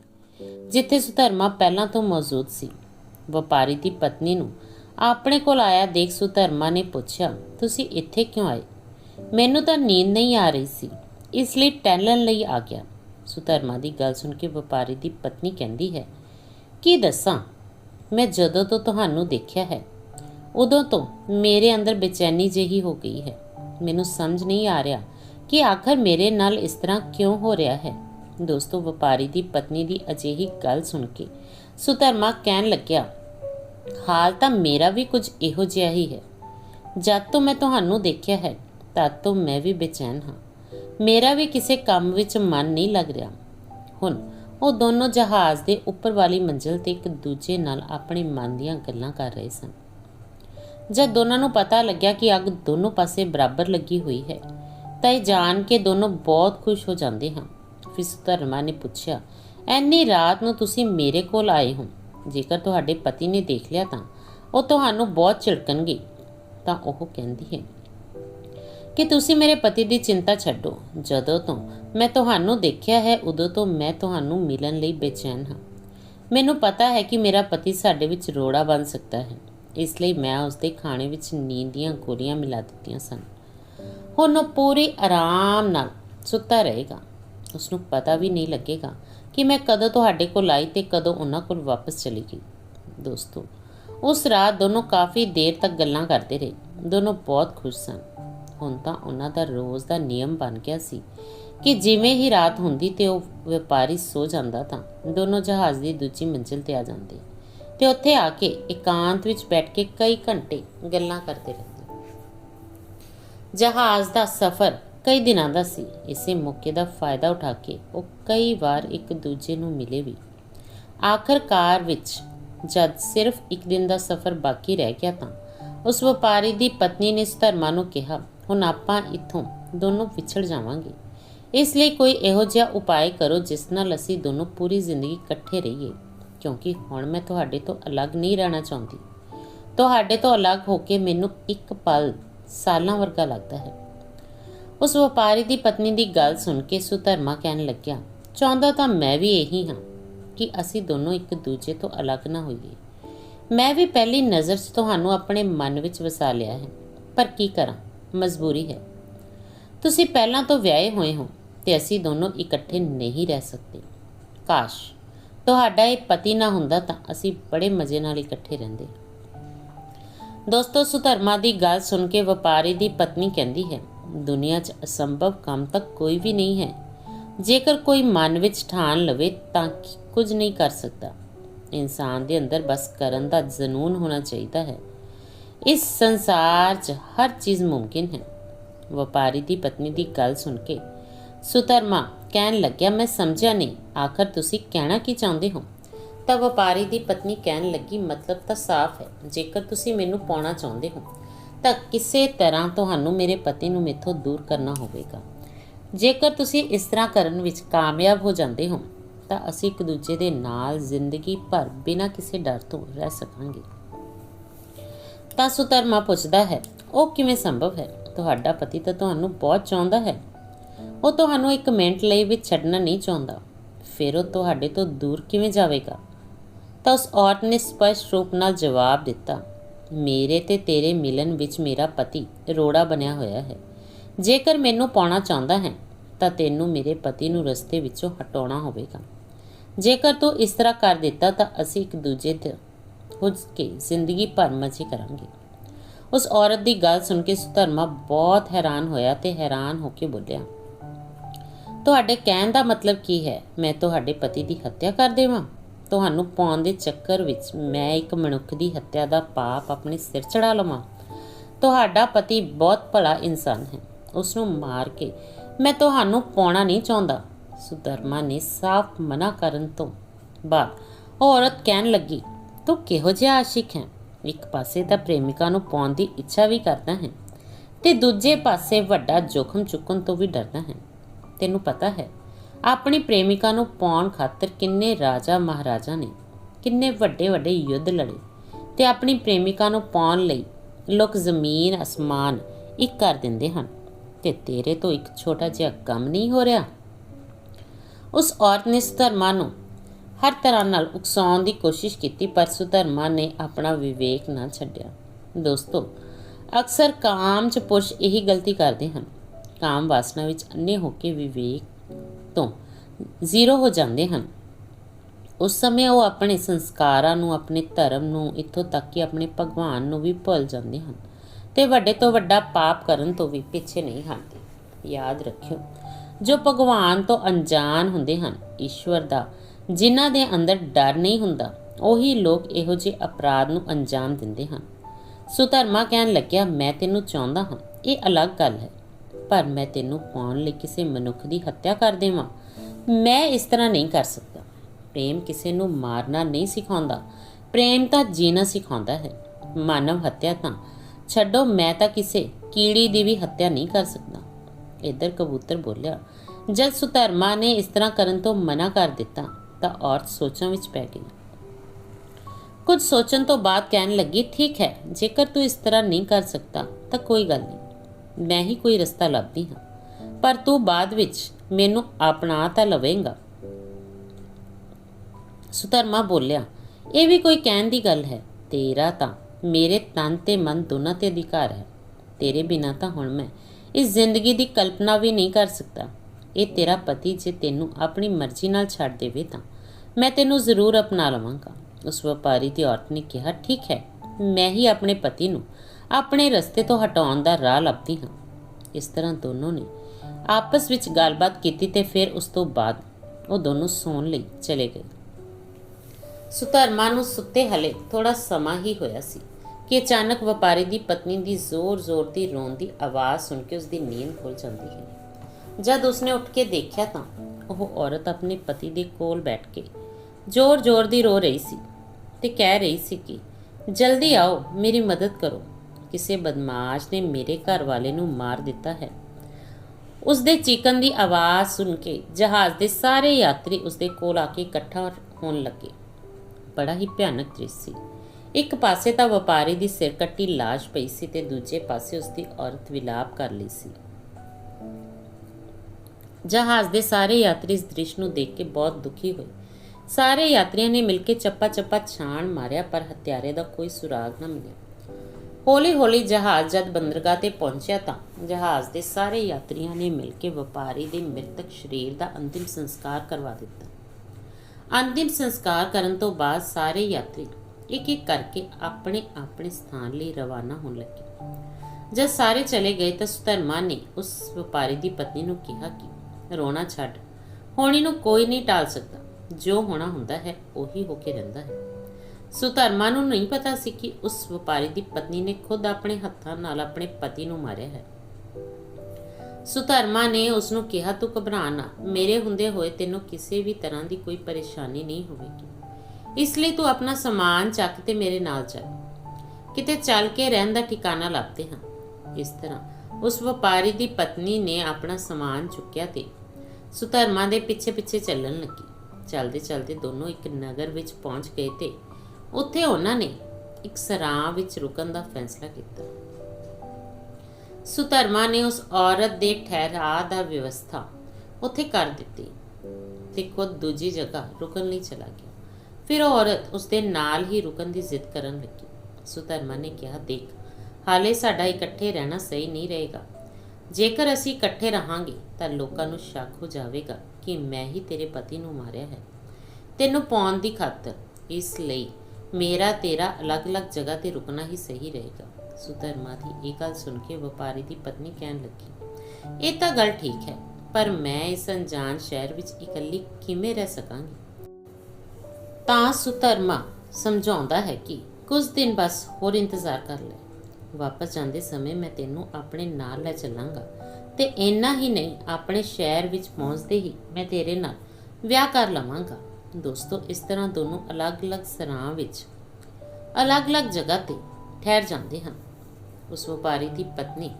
ਜਿੱਥੇ ਸੁਧਰਮਾ ਪਹਿਲਾਂ ਤੋਂ ਮੌਜੂਦ ਸੀ। ਵਪਾਰੀ ਦੀ ਪਤਨੀ ਨੂੰ, ਆਪਣੇ ਕੋਲ ਆਇਆ ਦੇਖ ਸੁਧਰਮਾ ਨੇ ਪੁੱਛਿਆ, ਤੁਸੀਂ ਇੱਥੇ ਕਿਉਂ ਆਏ? ਮੈਨੂੰ ਤਾਂ ਨੀਂਦ ਨਹੀਂ ਆ ਰਹੀ ਸੀ। ਇਸ ਲਈ ਟਹਿਲਣ ਲਈ ਆ ਗਿਆ। ਸੁਧਰਮਾ ਦੀ ਗੱਲ ਸੁਣ ਕੇ ਵਪਾਰੀ ਦੀ ਪਤਨੀ ਕਹਿੰਦੀ ਹੈ, ਕੀ ਦੱਸਾਂ? ਮੈਂ ਜਦੋਂ ਤੋਂ ਤੁਹਾਨੂੰ ਦੇਖਿਆ ਹੈ, ਉਦੋਂ ਤੋਂ ਮੇਰੇ ਅੰਦਰ ਬੇਚੈਨੀ ਜਿਹੀ ਹੋ ਗਈ ਹੈ। ਮੈਨੂੰ ਸਮਝ ਨਹੀਂ ਆ ਰਿਹਾ ਕਿ ਆਖਰ ਮੇਰੇ ਨਾਲ ਇਸ ਤਰ੍ਹਾਂ ਕਿਉਂ ਹੋ ਰਿਹਾ ਹੈ। ਦੋਸਤੋ, ਵਪਾਰੀ ਦੀ ਪਤਨੀ ਦੀ ਅਜਿਹੀ ਗੱਲ ਸੁਣ ਕੇ ਸੁਧਰਮਾ ਕਹਿਣ ਲੱਗਿਆ, ਹਾਲ ਤਾਂ ਮੇਰਾ ਵੀ ਕੁਝ ਇਹੋ ਜਿਹਾ ਹੀ ਹੈ। ਜਦ ਤੋਂ ਮੈਂ ਤੁਹਾਨੂੰ ਦੇਖਿਆ ਹੈ, ਤਦ ਤੋਂ ਮੈਂ ਵੀ ਬੇਚੈਨ ਹਾਂ। ਮੇਰਾ ਵੀ ਕਿਸੇ ਕੰਮ ਵਿੱਚ ਮਨ ਨਹੀਂ ਲੱਗ ਰਿਹਾ। ਹੁਣ ਉਹ ਦੋਨੋਂ ਜਹਾਜ਼ ਦੇ ਉੱਪਰ ਵਾਲੀ ਮੰਜ਼ਿਲ ਤੇ ਇੱਕ ਦੂਜੇ ਨਾਲ ਆਪਣੇ ਮਨ ਦੀਆਂ ਗੱਲਾਂ ਕਰ ਰਹੇ ਸਨ। ਜਦ ਦੋਨਾਂ ਨੂੰ ਪਤਾ ਲੱਗਿਆ ਕਿ ਅੱਗ ਦੋਨੋਂ ਪਾਸੇ ਬਰਾਬਰ ਲੱਗੀ ਹੋਈ ਹੈ, ਤਾਂ ਇਹ ਜਾਣ ਕੇ ਦੋਨੋਂ ਬਹੁਤ ਖੁਸ਼ ਹੋ ਜਾਂਦੇ ਹਨ। ਫਿਰ ਸੁਧਰਮਾ ਨੇ ਪੁੱਛਿਆ, ਐਨੀ ਰਾਤ ਨੂੰ ਤੁਸੀਂ ਮੇਰੇ ਕੋਲ ਆਏ ਹੋ? ਜੇਕਰ ਤੁਹਾਡੇ ਪਤੀ ਨੇ ਦੇਖ ਲਿਆ ਤਾਂ ਉਹ ਤੁਹਾਨੂੰ ਬਹੁਤ ਝਿੜਕਣਗੇ। ਤਾਂ ਉਹ ਕਹਿੰਦੀ ਹੈ ਕਿ ਤੁਸੀਂ ਮੇਰੇ ਪਤੀ ਦੀ ਚਿੰਤਾ ਛੱਡੋ। ਜਦੋਂ ਤੋਂ ਮੈਂ ਤੁਹਾਨੂੰ ਦੇਖਿਆ ਹੈ, ਉਦੋਂ ਤੋਂ ਮੈਂ ਤੁਹਾਨੂੰ ਮਿਲਣ ਲਈ ਬੇਚੈਨ ਹਾਂ। ਮੈਨੂੰ ਪਤਾ ਹੈ ਕਿ ਮੇਰਾ ਪਤੀ ਸਾਡੇ ਵਿੱਚ ਰੋੜਾ ਬਣ ਸਕਦਾ ਹੈ। ਇਸ ਲਈ ਮੈਂ ਉਸ ਦੇ ਖਾਣੇ ਵਿੱਚ ਨੀਂਦ ਦੀਆਂ ਗੋਲੀਆਂ ਮਿਲਾ ਦਿੱਤੀਆਂ ਸਨ। ਹੁਣ ਉਹ ਪੂਰੀ ਆਰਾਮ ਨਾਲ ਸੁੱਤਾ ਰਹੇਗਾ। ਉਸ ਨੂੰ ਪਤਾ ਵੀ ਨਹੀਂ ਲੱਗੇਗਾ ਕਿ ਮੈਂ ਕਦੋਂ ਤੁਹਾਡੇ ਕੋਲ ਆਈ ਤੇ ਕਦੋਂ ਉਹਨਾਂ ਕੋਲ ਵਾਪਸ ਚਲੀ ਗਈ। ਦੋਸਤੋ, ਉਸ ਰਾਤ ਦੋਨੋਂ ਕਾਫੀ ਦੇਰ ਤੱਕ ਗੱਲਾਂ ਕਰਦੇ ਰਹੇ। ਦੋਨੋਂ ਬਹੁਤ ਖੁਸ਼ ਸਨ। ਹੁਣ ਤਾਂ ਉਹਨਾਂ ਦਾ ਰੋਜ਼ ਦਾ ਨਿਯਮ ਬਣ ਗਿਆ ਸੀ ਕਿ ਜਿਵੇਂ ਹੀ ਰਾਤ ਹੁੰਦੀ ਤੇ ਉਹ ਵਪਾਰੀ ਸੋ ਜਾਂਦਾ ਤਾਂ ਦੋਨੋਂ ਜਹਾਜ਼ ਦੀ ਦੂਜੀ ਮੰਜ਼ਿਲ ਤੇ ਆ ਜਾਂਦੇ। ਤੇ ਉੱਥੇ ਆ ਕੇ ਇਕਾਂਤ ਵਿੱਚ ਬੈਠ ਕੇ ਕਈ ਘੰਟੇ ਗੱਲਾਂ ਕਰਦੇ ਰਹਿੰਦੇ। ਜਹਾਜ਼ ਦਾ ਸਫ਼ਰ ਕਈ ਦਿਨਾਂ ਦਾ ਸੀ। ਇਸੇ ਮੌਕੇ ਦਾ ਫਾਇਦਾ ਉਠਾ ਕੇ ਉਹ ਕਈ ਵਾਰ ਇੱਕ ਦੂਜੇ ਨੂੰ ਮਿਲੇ ਵੀ। ਆਖਰਕਾਰ ਵਿੱਚ ਜਦ ਸਿਰਫ ਇੱਕ ਦਿਨ ਦਾ ਸਫ਼ਰ ਬਾਕੀ ਰਹਿ ਗਿਆ ਤਾਂ ਉਸ ਵਪਾਰੀ ਦੀ ਪਤਨੀ ਨੇ ਸੁਧਰਮਾ ਨੂੰ ਕਿਹਾ ਹੁਣ ਆਪਾਂ ਇੱਥੋਂ ਦੋਨੋਂ ਵਿਛੜ ਜਾਵਾਂਗੇ। ਇਸ ਲਈ ਕੋਈ ਇਹੋ ਜਿਹਾ ਉਪਾਅ ਕਰੋ ਜਿਸ ਨਾਲ ਅਸੀਂ ਦੋਨੋਂ ਪੂਰੀ ਜ਼ਿੰਦਗੀ ਇਕੱਠੇ ਰਹੀਏ, ਕਿਉਂਕਿ ਹੁਣ ਮੈਂ ਤੁਹਾਡੇ ਤੋਂ ਅਲੱਗ ਨਹੀਂ ਰਹਿਣਾ ਚਾਹੁੰਦੀ। ਤੁਹਾਡੇ ਤੋਂ ਅਲੱਗ ਹੋ ਕੇ ਮੈਨੂੰ ਇੱਕ ਪਲ ਸਾਲਾਂ ਵਰਗਾ ਲੱਗਦਾ ਹੈ। ਉਸ ਵਪਾਰੀ ਦੀ ਪਤਨੀ ਦੀ ਗੱਲ ਸੁਣ ਕੇ ਸੁਧਰਮਾ ਕਹਿਣ ਲੱਗਿਆ, ਚਾਹੁੰਦਾ ਤਾਂ ਮੈਂ ਵੀ ਇਹੀ ਹਾਂ ਕਿ ਅਸੀਂ ਦੋਨੋਂ ਇੱਕ ਦੂਜੇ ਤੋਂ ਅਲੱਗ ਨਾ ਹੋਈਏ। ਮੈਂ ਵੀ ਪਹਿਲੀ ਨਜ਼ਰ 'ਚ ਤੁਹਾਨੂੰ ਆਪਣੇ ਮਨ ਵਿੱਚ ਵਸਾ ਲਿਆ ਹੈ, ਪਰ ਕੀ ਕਰਾਂ? ਮਜਬੂਰੀ ਹੈ। ਤੁਸੀਂ ਪਹਿਲਾਂ ਤੋਂ ਵਿਆਹੇ ਹੋਏ ਹੋ ਤੇ ਅਸੀਂ ਦੋਨੋਂ ਇਕੱਠੇ ਨਹੀਂ ਰਹਿ ਸਕਦੇ। ਕਾਸ਼ ਤੁਹਾਡਾ ਇਹ ਪਤੀ ਨਾ ਹੁੰਦਾ ਤਾਂ ਅਸੀਂ ਬੜੇ ਮਜ਼ੇ ਨਾਲ ਇਕੱਠੇ ਰਹਿੰਦੇ। ਦੋਸਤੋ, ਸੁਧਰਮਾ ਦੀ ਗੱਲ ਸੁਣ ਕੇ ਵਪਾਰੀ ਦੀ ਪਤਨੀ ਕਹਿੰਦੀ ਹੈ, ਦੁਨੀਆ 'ਚ ਅਸੰਭਵ ਕੰਮ ਤਾਂ ਕੋਈ ਵੀ ਨਹੀਂ ਹੈ। ਜੇਕਰ ਕੋਈ ਮਨ ਵਿੱਚ ਠਾਣ ਲਵੇ ਤਾਂ ਕੁਝ ਨਹੀਂ ਕਰ ਸਕਦਾ। ਇਨਸਾਨ ਦੇ ਅੰਦਰ ਬਸ ਕਰਨ ਦਾ ਜਨੂਨ ਹੋਣਾ ਚਾਹੀਦਾ ਹੈ। ਇਸ ਸੰਸਾਰ 'ਚ ਹਰ ਚੀਜ਼ ਮੁਮਕਿਨ ਹੈ। ਵਪਾਰੀ ਦੀ ਪਤਨੀ ਦੀ ਗੱਲ ਸੁਣ ਕੇ ਸੁਧਰਮਾ ਕਹਿਣ ਲੱਗਿਆ, ਮੈਂ ਸਮਝਿਆ ਨਹੀਂ। ਆਖਰ ਤੁਸੀਂ ਕਹਿਣਾ ਕੀ ਚਾਹੁੰਦੇ ਹੋ? ਤਾਂ ਵਪਾਰੀ ਦੀ ਪਤਨੀ ਕਹਿਣ ਲੱਗੀ, ਮਤਲਬ ਤਾਂ ਸਾਫ਼ ਹੈ। ਜੇਕਰ ਤੁਸੀਂ ਮੈਨੂੰ ਪਾਉਣਾ ਚਾਹੁੰਦੇ ਹੋ, ਤਾਂ ਕਿਸੇ ਤਰ੍ਹਾਂ ਤੁਹਾਨੂੰ ਮੇਰੇ ਪਤੀ ਨੂੰ ਮੇਥੋਂ ਦੂਰ ਕਰਨਾ ਹੋਵੇਗਾ। ਜੇਕਰ ਤੁਸੀਂ ਇਸ ਤਰ੍ਹਾਂ ਕਰਨ ਵਿੱਚ ਕਾਮਯਾਬ ਹੋ ਜਾਂਦੇ ਹੋ, ਤਾਂ ਅਸੀਂ ਇੱਕ ਦੂਜੇ ਦੇ ਨਾਲ ਜ਼ਿੰਦਗੀ ਭਰ ਬਿਨਾਂ ਕਿਸੇ ਡਰ ਤੋਂ ਰਹਿ ਸਕਾਂਗੇ। ਤਾਂ ਸੁਧਰਮਾ ਪੁੱਛਦਾ ਹੈ, ਉਹ ਕਿਵੇਂ ਸੰਭਵ ਹੈ? ਤੁਹਾਡਾ ਪਤੀ ਤਾਂ ਤੁਹਾਨੂੰ ਬਹੁਤ ਚਾਹੁੰਦਾ ਹੈ। ਉਹ ਤੁਹਾਨੂੰ ਇੱਕ ਮਿੰਟ ਲਈ ਵੀ ਛੱਡਣਾ ਨਹੀਂ ਚਾਹੁੰਦਾ। ਫਿਰ ਉਹ ਤੁਹਾਡੇ ਤੋਂ ਦੂਰ ਕਿਵੇਂ ਜਾਵੇਗਾ? ਤਾਂ ਉਸ ਔਰਤ ਨੇ ਸਪਸ਼ਟ ਰੂਪ ਨਾਲ ਜਵਾਬ ਦਿੱਤਾ, ਮੇਰੇ ਤੇ ਤੇਰੇ ਮਿਲਨ ਵਿੱਚ ਮੇਰਾ ਪਤੀ ਰੋੜਾ ਬਣਿਆ ਹੋਇਆ ਹੈ। ਜੇਕਰ ਮੈਨੂੰ ਪਾਉਣਾ ਚਾਹੁੰਦਾ ਹੈ, ਤਾਂ ਤੈਨੂੰ ਮੇਰੇ ਪਤੀ ਨੂੰ ਰਸਤੇ ਵਿੱਚੋਂ ਹਟਾਉਣਾ ਹੋਵੇਗਾ। ਜੇਕਰ ਤੂੰ ਇਸ ਤਰ੍ਹਾਂ ਕਰ ਦਿੱਤਾ, ਤਾਂ ਅਸੀਂ ਇੱਕ ਦੂਜੇ ਤੇ ਹੁਜ ਕੇ ਜ਼ਿੰਦਗੀ ਭਰ ਮਜ਼ੇ ਕਰਾਂਗੇ। ਉਸ ਔਰਤ ਦੀ ਗੱਲ ਸੁਣ ਕੇ ਸੁਧਰਮਾ ਬਹੁਤ ਹੈਰਾਨ ਹੋਇਆ ਤੇ ਹੈਰਾਨ ਹੋ ਕੇ ਬੋਲਿਆ, ਤੁਹਾਡੇ ਕਹਿਣ ਦਾ ਮਤਲਬ ਕੀ ਹੈ? ਮੈਂ ਤੁਹਾਡੇ ਪਤੀ ਦੀ ਹੱਤਿਆ ਕਰ ਦੇਵਾਂ? ਤੁਹਾਨੂੰ ਪਾਉਣ ਦੇ ਚੱਕਰ ਵਿੱਚ ਮੈਂ ਇੱਕ ਮਨੁੱਖ ਦੀ ਹੱਤਿਆ ਦਾ ਪਾਪ ਆਪਣੇ ਸਿਰ ਚੜਾ ਲਵਾਂ? ਤੁਹਾਡਾ ਪਤੀ ਬਹੁਤ ਭਲਾ ਇਨਸਾਨ ਹੈ। ਉਸ ਨੂੰ ਮਾਰ ਕੇ ਮੈਂ ਤੁਹਾਨੂੰ ਪਾਉਣਾ ਨਹੀਂ ਚਾਹੁੰਦਾ। ਸੁਧਰਮਾ ਨੇ ਸਾਫ਼ ਮਨਾ ਕਰਨ ਤੋਂ ਬਾਅਦ ਉਹ ਔਰਤ ਕਹਿਣ ਲੱਗੀ ਤੂੰ ਕਿਹੋ ਜਿਹਾ ਆਸ਼ਿਕ ਹੈ? ਇੱਕ ਪਾਸੇ ਤਾਂ ਪ੍ਰੇਮਿਕਾ ਨੂੰ ਪਾਉਣ ਦੀ ਇੱਛਾ ਵੀ ਕਰਦਾ ਹੈ ਤੇ ਦੂਜੇ ਪਾਸੇ ਵੱਡਾ ਜੋਖਮ ਚੁੱਕਣ ਤੋਂ ਵੀ ਡਰਦਾ ਹੈ। ਤੈਨੂੰ ਪਤਾ ਹੈ, ਆਪਣੀ ਪ੍ਰੇਮਿਕਾ ਨੂੰ ਪਾਉਣ ਖਾਤਰ ਕਿੰਨੇ ਰਾਜਾ ਮਹਾਰਾਜਾ ਨੇ, ਕਿੰਨੇ ਵੱਡੇ ਵੱਡੇ ਯੁੱਧ ਲੜੇ ਤੇ ਆਪਣੀ ਪ੍ਰੇਮਿਕਾ ਨੂੰ ਪਾਉਣ ਲਈ ਲੋਕ ਜ਼ਮੀਨ, ਅਸਮਾਨ ਇੱਕ ਕਰ ਦਿੰਦੇ ਹਨ। ਤੇ ਤੇਰੇ ਤੋਂ ਇੱਕ ਛੋਟਾ ਜਿਹਾ ਕੰਮ ਨਹੀਂ ਹੋ ਰਿਹਾ? ਉਸ ਔਰਤ ਨੇ ਸੁਧਰਮਾ ਨੂੰ ਹਰ ਤਰ੍ਹਾਂ ਨਾਲ ਉਕਸਾਉਣ ਦੀ ਕੋਸ਼ਿਸ਼ ਕੀਤੀ, ਪਰ ਸੁਧਰਮਾ ਨੇ ਆਪਣਾ ਵਿਵੇਕ ਨਾ ਛੱਡਿਆ। ਦੋਸਤੋ, ਅਕਸਰ ਕਾਮ ਚ ਪੁਰਸ਼ ਇਹੀ ਗਲਤੀ ਕਰਦੇ ਹਨ। ਕਾਮ ਵਾਸਨਾ ਵਿੱਚ ਅੰਨੇ ਹੋ ਕੇ ਵਿਵੇਕ ਤੋਂ ਜ਼ੀਰੋ ਹੋ ਜਾਂਦੇ ਹਨ। ਉਸ ਸਮੇਂ ਉਹ ਆਪਣੇ ਸੰਸਕਾਰਾਂ ਨੂੰ, ਆਪਣੇ ਧਰਮ ਨੂੰ, ਇੱਥੋਂ ਤੱਕ ਕਿ ਆਪਣੇ ਭਗਵਾਨ ਨੂੰ ਵੀ ਭੁੱਲ ਜਾਂਦੇ ਹਨ ਤੇ ਵੱਡੇ ਤੋਂ ਵੱਡਾ ਪਾਪ ਕਰਨ ਤੋਂ ਵੀ ਪਿੱਛੇ ਨਹੀਂ ਹਟਦੇ। ਯਾਦ ਰੱਖਿਓ, ਜੋ ਭਗਵਾਨ ਤੋਂ ਅਣਜਾਣ ਹੁੰਦੇ ਹਨ, ਈਸ਼ਵਰ ਦਾ ਜਿਨ੍ਹਾਂ ਦੇ ਅੰਦਰ ਡਰ ਨਹੀਂ ਹੁੰਦਾ, ਉਹੀ ਲੋਕ ਇਹੋ ਜਿਹੇ ਅਪਰਾਧ ਨੂੰ ਅੰਜਾਮ ਦਿੰਦੇ ਹਨ। ਸੁਧਰਮਾ ਕਹਿਣ ਲੱਗਿਆ, ਮੈਂ ਤੈਨੂੰ ਚਾਹੁੰਦਾ ਹਾਂ, ਇਹ ਅਲੱਗ ਗੱਲ ਹੈ, ਪਰ ਮੈਂ ਤੈਨੂੰ ਪਾਉਣ ਲਈ ਕਿਸੇ ਮਨੁੱਖ ਦੀ ਹੱਤਿਆ ਕਰ ਦੇਵਾਂ। ਮੈਂ ਇਸ ਤਰ੍ਹਾਂ ਨਹੀਂ ਕਰ ਸਕਦਾ। ਪ੍ਰੇਮ ਕਿਸੇ ਨੂੰ ਮਾਰਨਾ ਨਹੀਂ ਸਿਖਾਉਂਦਾ। ਪ੍ਰੇਮ ਤਾਂ ਜੀਣਾ ਸਿਖਾਉਂਦਾ ਹੈ। ਮਾਨਵ ਹੱਤਿਆ ਤਾਂ, ਛੱਡੋ, ਮੈਂ ਤਾਂ ਕਿਸੇ ਕੀੜੀ ਦੀ ਵੀ ਹੱਤਿਆ ਨਹੀਂ ਕਰ ਸਕਦਾ। ਇੱਧਰ ਕਬੂਤਰ ਬੋਲਿਆ, ਜਦ ਸੁਧਰਮਾ ਨੇ ਇਸ ਤਰ੍ਹਾਂ ਕਰਨ ਤੋਂ ਮਨਾ ਕਰ ਦਿੱਤਾ ਤਾਂ ਔਰਤ ਸੋਚਾਂ ਵਿੱਚ ਪੈ ਗਈ। ਕੁਝ ਸੋਚਣ ਤੋਂ ਬਾਅਦ ਕਹਿਣ ਲੱਗੀ, ਠੀਕ ਹੈ, ਜੇਕਰ ਤੂੰ ਇਸ ਤਰ੍ਹਾਂ ਨਹੀਂ ਕਰ ਸਕਦਾ, ਤਾਂ ਕੋਈ ਗੱਲ ਨਹੀਂ। ਮੈਂ ਹੀ ਕੋਈ ਰਸਤਾ ਲੱਭਦੀ ਹਾਂ। ਪਰ ਤੂੰ ਬਾਅਦ ਵਿੱਚ ਮੈਨੂੰ ਆਪਣਾ ਤਾਂ ਲਵੇਂਗਾ। ਸੁਧਰਮਾ ਬੋਲਿਆ, ਇਹ ਵੀ ਕੋਈ ਕਹਿਣ ਦੀ ਗੱਲ ਹੈ। ਤੇਰਾ ਤਾਂ ਮੇਰੇ ਤਨ ਤੇ ਮਨ ਦੋਨਾਂ ਤੇ ਅਧਿਕਾਰ ਹੈ। ਤੇਰੇ ਬਿਨਾ ਤਾਂ ਹੁਣ ਮੈਂ ਇਸ ਜ਼ਿੰਦਗੀ ਦੀ ਕਲਪਨਾ ਵੀ ਨਹੀਂ ਕਰ ਸਕਦਾ। ਇਹ ਤੇਰਾ ਪਤੀ ਜੇ ਤੈਨੂੰ ਆਪਣੀ ਮਰਜ਼ੀ ਨਾਲ ਛੱਡ ਦੇਵੇ ਤਾਂ, ਮੈਂ ਤੈਨੂੰ ਜ਼ਰੂਰ ਅਪਣਾ ਲਵਾਂਗਾ। ਉਸ ਵਪਾਰੀ ਦੀ ਔਰਤ ਨੇ ਕਿਹਾ, ਠੀਕ ਹੈ, ਮੈਂ ਹੀ ਆਪਣੇ ਪਤੀ ਨੂੰ ਆਪਣੇ ਰਸਤੇ ਤੋਂ ਹਟਾਉਣ ਦਾ ਰਾਹ ਲੱਭਦੀ ਹਾਂ। ਇਸ ਤਰ੍ਹਾਂ ਦੋਨੋਂ ਨੇ ਆਪਸ ਵਿੱਚ ਗੱਲਬਾਤ ਕੀਤੀ ਤੇ ਫਿਰ ਉਸ ਤੋਂ ਬਾਅਦ ਉਹ ਦੋਨੋਂ ਸੌਣ ਲਈ ਚਲੇ ਗਏ। ਸੁਧਰਮਾ ਨੂੰ ਸੁੱਤੇ ਹਲੇ ਥੋੜਾ ਸਮਾਂ ਹੀ ਹੋਇਆ ਸੀ ਕਿ ਅਚਾਨਕ ਵਪਾਰੀ ਦੀ ਪਤਨੀ ਦੀ ਜ਼ੋਰ-ਜ਼ੋਰ ਦੀ ਰੋਣ ਦੀ ਆਵਾਜ਼ ਸੁਣ ਕੇ ਉਸ ਦੀ ਨੀਂਦ ਖੁੱਲ ਜਾਂਦੀ ਹੈ। ਜਦ ਉਸਨੇ ਉੱਠ ਕੇ ਦੇਖਿਆ ਤਾਂ ਉਹ ਔਰਤ ਆਪਣੇ ਪਤੀ ਦੇ ਕੋਲ ਬੈਠ ਕੇ ਜ਼ੋਰ-ਜ਼ੋਰ ਦੀ ਰੋ ਰਹੀ ਸੀ ਤੇ ਕਹਿ ਰਹੀ ਸੀ ਕਿ, ਜਲਦੀ ਆਓ, ਮੇਰੀ ਮਦਦ ਕਰੋ। ਕਿਸੇ ਬਦਮਾਸ਼ ਨੇ ਮੇਰੇ ਘਰ ਵਾਲੇ ਨੂੰ ਮਾਰ ਦਿੱਤਾ ਹੈ। ਉਸ ਦੇ ਚੀਕਣ ਦੀ ਆਵਾਜ਼ ਸੁਣ ਕੇ ਜਹਾਜ਼ ਦੇ ਸਾਰੇ ਯਾਤਰੀ ਉਸ ਦੇ ਕੋਲ ਆ ਕੇ ਇਕੱਠਾ ਹੋਣ ਲੱਗੇ। ਬੜਾ ਹੀ ਭਿਆਨਕ ਦ੍ਰਿਸ਼ ਸੀ। ਇੱਕ ਪਾਸੇ ਤਾਂ ਵਪਾਰੀ ਦੀ ਸਿਰ ਕੱਟੀ ਲਾਸ਼ ਪਈ ਸੀ ਤੇ ਦੂਜੇ ਪਾਸੇ ਉਸ ਦੀ ਔਰਤ ਵਿਲਾਪ ਕਰ ਲਈ ਸੀ। ਜਹਾਜ਼ ਦੇ ਸਾਰੇ ਯਾਤਰੀ ਇਸ ਦ੍ਰਿਸ਼ ਨੂੰ ਦੇਖ ਕੇ ਬਹੁਤ ਦੁਖੀ ਹੋਏ। ਸਾਰੇ ਯਾਤਰੀਆਂ ਨੇ ਮਿਲ ਕੇ ਚੱਪਾ ਚੱਪਾ ਛਾਣ ਮਾਰਿਆ, ਪਰ ਹਥਿਆਰੇ ਦਾ ਕੋਈ ਸੁਰਾਗ ਨਾ ਮਿਲਿਆ। ਹੌਲੀ ਹੌਲੀ ਜਹਾਜ਼ ਜਦ ਬੰਦਰਗਾਹ ਤੇ ਪਹੁੰਚਿਆ ਤਾਂ ਜਹਾਜ਼ ਦੇ ਸਾਰੇ ਯਾਤਰੀਆਂ ਨੇ ਮਿਲ ਕੇ ਵਪਾਰੀ ਦੇ ਮ੍ਰਿਤਕ ਸਰੀਰ ਦਾ ਅੰਤਿਮ ਸੰਸਕਾਰ ਕਰਵਾ ਦਿੱਤਾ। ਅੰਤਿਮ ਸੰਸਕਾਰ ਕਰਨ ਤੋਂ ਬਾਅਦ ਸਾਰੇ ਯਾਤਰੀ ਇੱਕ ਇੱਕ ਕਰਕੇ ਆਪਣੇ ਆਪਣੇ ਸਥਾਨ ਲਈ ਰਵਾਨਾ ਹੋਣ ਲੱਗੇ। ਜਦ ਸਾਰੇ ਚਲੇ ਗਏ ਤਾਂ ਸੁਧਰਮਾ ਨੇ ਉਸ ਵਪਾਰੀ ਦੀ ਪਤਨੀ ਨੂੰ ਕਿਹਾ ਕਿ ਰੋਣਾ ਛੱਡ। ਹੋਣੀ ਨੂੰ ਕੋਈ ਨਹੀਂ ਟਾਲ ਸਕਦਾ। ਜੋ ਹੋਣਾ ਹੁੰਦਾ ਹੈ, ਉਹੀ ਹੋ ਕੇ ਰਹਿੰਦਾ ਹੈ। ਸੁਧਰਮਾ ਨੂੰ ਨਹੀਂ ਪਤਾ ਸੀ ਕਿ ਉਸ ਵਪਾਰੀ ਦੀ ਪਤਨੀ ਨੇ ਖੁਦ ਆਪਣੇ ਹੱਥਾਂ ਨਾਲ ਆਪਣੇ ਪਤੀ ਨੂੰ ਮਾਰਿਆ ਹੈ। ਸੁਧਰਮਾ ਨੇ ਉਸ ਨੂੰ ਕਿਹਾ, ਤੂੰ ਘਬਰਾ ਨਾ। ਮੇਰੇ ਹੁੰਦੇ ਹੋਏ ਤੈਨੂੰ ਕਿਸੇ ਵੀ ਤਰ੍ਹਾਂ ਦੀ ਕੋਈ ਪਰੇਸ਼ਾਨੀ ਨਹੀਂ ਹੋਵੇਗੀ। ਇਸ ਲਈ ਤੂੰ ਆਪਣਾ ਸਮਾਨ ਚੱਕ ਤੇ ਮੇਰੇ ਨਾਲ ਚੱਲ। ਕਿਤੇ ਚੱਲ ਕੇ ਰਹਿਣ ਦਾ ਠਿਕਾਣਾ ਲੱਭਦੇ ਹਾਂ। ਇਸ ਤਰ੍ਹਾਂ ਉਸ ਵਪਾਰੀ ਦੀ ਪਤਨੀ ਨੇ ਆਪਣਾ ਸਮਾਨ ਚੁੱਕਿਆ ਤੇ ਸੁਧਰਮਾ ਦੇ ਪਿੱਛੇ ਪਿੱਛੇ ਚੱਲਣ ਲੱਗੀ। ਚਲਦੇ ਚਲਦੇ ਦੋਨੋਂ ਇੱਕ ਨਗਰ ਵਿੱਚ ਪਹੁੰਚ ਗਏ ਤੇ ਉੱਥੇ ਉਹਨਾਂ ਨੇ ਇੱਕ ਸਰਾਂ ਵਿੱਚ ਰੁਕਣ ਦਾ ਫੈਸਲਾ ਕੀਤਾ। ਸੁਧਰਮਾ ਨੇ ਉਸ ਔਰਤ ਦੇ ਠਹਿਰਾ ਦਾ ਵਿਵਸਥਾ ਉੱਥੇ ਕਰ ਦਿੱਤੀ ਤੇ ਖੁਦ ਦੂਜੀ ਜਗ੍ਹਾ ਰੁਕਣ ਲਈ ਚਲਾ ਗਿਆ। ਫਿਰ ਔਰਤ ਉਸ ਦੇ ਨਾਲ ਹੀ ਰੁਕਣ ਦੀ ਜ਼ਿੱਦ ਕਰਨ ਲੱਗੀ। ਸੁਧਰਮਾ ਨੇ ਕਿਹਾ, ਦੇਖ, ਹਾਲੇ ਸਾਡਾ ਇਕੱਠੇ ਰਹਿਣਾ ਸਹੀ ਨਹੀਂ ਰਹੇਗਾ। ਜੇਕਰ ਅਸੀਂ ਇਕੱਠੇ ਰਹਾਂਗੇ, ਤਾਂ ਲੋਕਾਂ ਨੂੰ ਸ਼ੱਕ ਹੋ ਜਾਵੇਗਾ ਕਿ ਮੈਂ ਹੀ ਤੇਰੇ ਪਤੀ ਨੂੰ ਮਾਰਿਆ ਹੈ। ਤੈਨੂੰ ਪਾਉਣ ਦੀ ਖਾਤਰ ਇਸ ਲਈ ਮੇਰਾ ਤੇਰਾ ਅਲੱਗ-ਅਲੱਗ ਜਗ੍ਹਾ ਤੇ ਰੁਕਣਾ ਹੀ ਸਹੀ ਰਹੇਗਾ। ਸੁਧਰਮਾ ਦੀ ਇਹ ਗੱਲ ਸੁਣ ਕੇ ਵਪਾਰੀ ਦੀ ਪਤਨੀ ਕਹਿਣ ਲੱਗੀ, ਇਹ ਤਾਂ ਗੱਲ ਠੀਕ ਹੈ, ਪਰ ਮੈਂ ਇਸ ਅਣਜਾਣ ਸ਼ਹਿਰ ਵਿੱਚ ਇਕੱਲੀ ਕਿਵੇਂ ਰਹਿ ਸਕਾਂਗੀ? ਤਾਂ ਸੁਧਰਮਾ ਸਮਝਾਉਂਦਾ ਹੈ ਕਿ ਕੁਝ ਦਿਨ ਬਸ ਹੋਰ ਇੰਤਜ਼ਾਰ ਕਰ ਲੈ। ਵਾਪਸ ਜਾਂਦੇ ਸਮੇਂ ਮੈਂ ਤੈਨੂੰ ਆਪਣੇ ਨਾਲ ਲੈ ਚੱਲਾਂਗਾ। ਤੇ ਇੰਨਾ ਹੀ ਨਹੀਂ, ਆਪਣੇ ਸ਼ਹਿਰ ਵਿੱਚ ਪਹੁੰਚਦੇ ਹੀ ਮੈਂ ਤੇਰੇ ਨਾਲ ਵਿਆਹ ਕਰ ਲਵਾਂਗਾ। ਦੋਸਤੋ, ਇਸ ਤਰ੍ਹਾਂ ਦੋਨੋਂ ਅਲੱਗ-ਅਲੱਗ ਸਰਾਂ ਵਿੱਚ, ਅਲੱਗ-ਅਲੱਗ ਜਗ੍ਹਾ ਤੇ ਠਹਿਰ ਜਾਂਦੇ ਹਨ। ਉਸ ਵਪਾਰੀ ਦੀ ਪਤਨੀ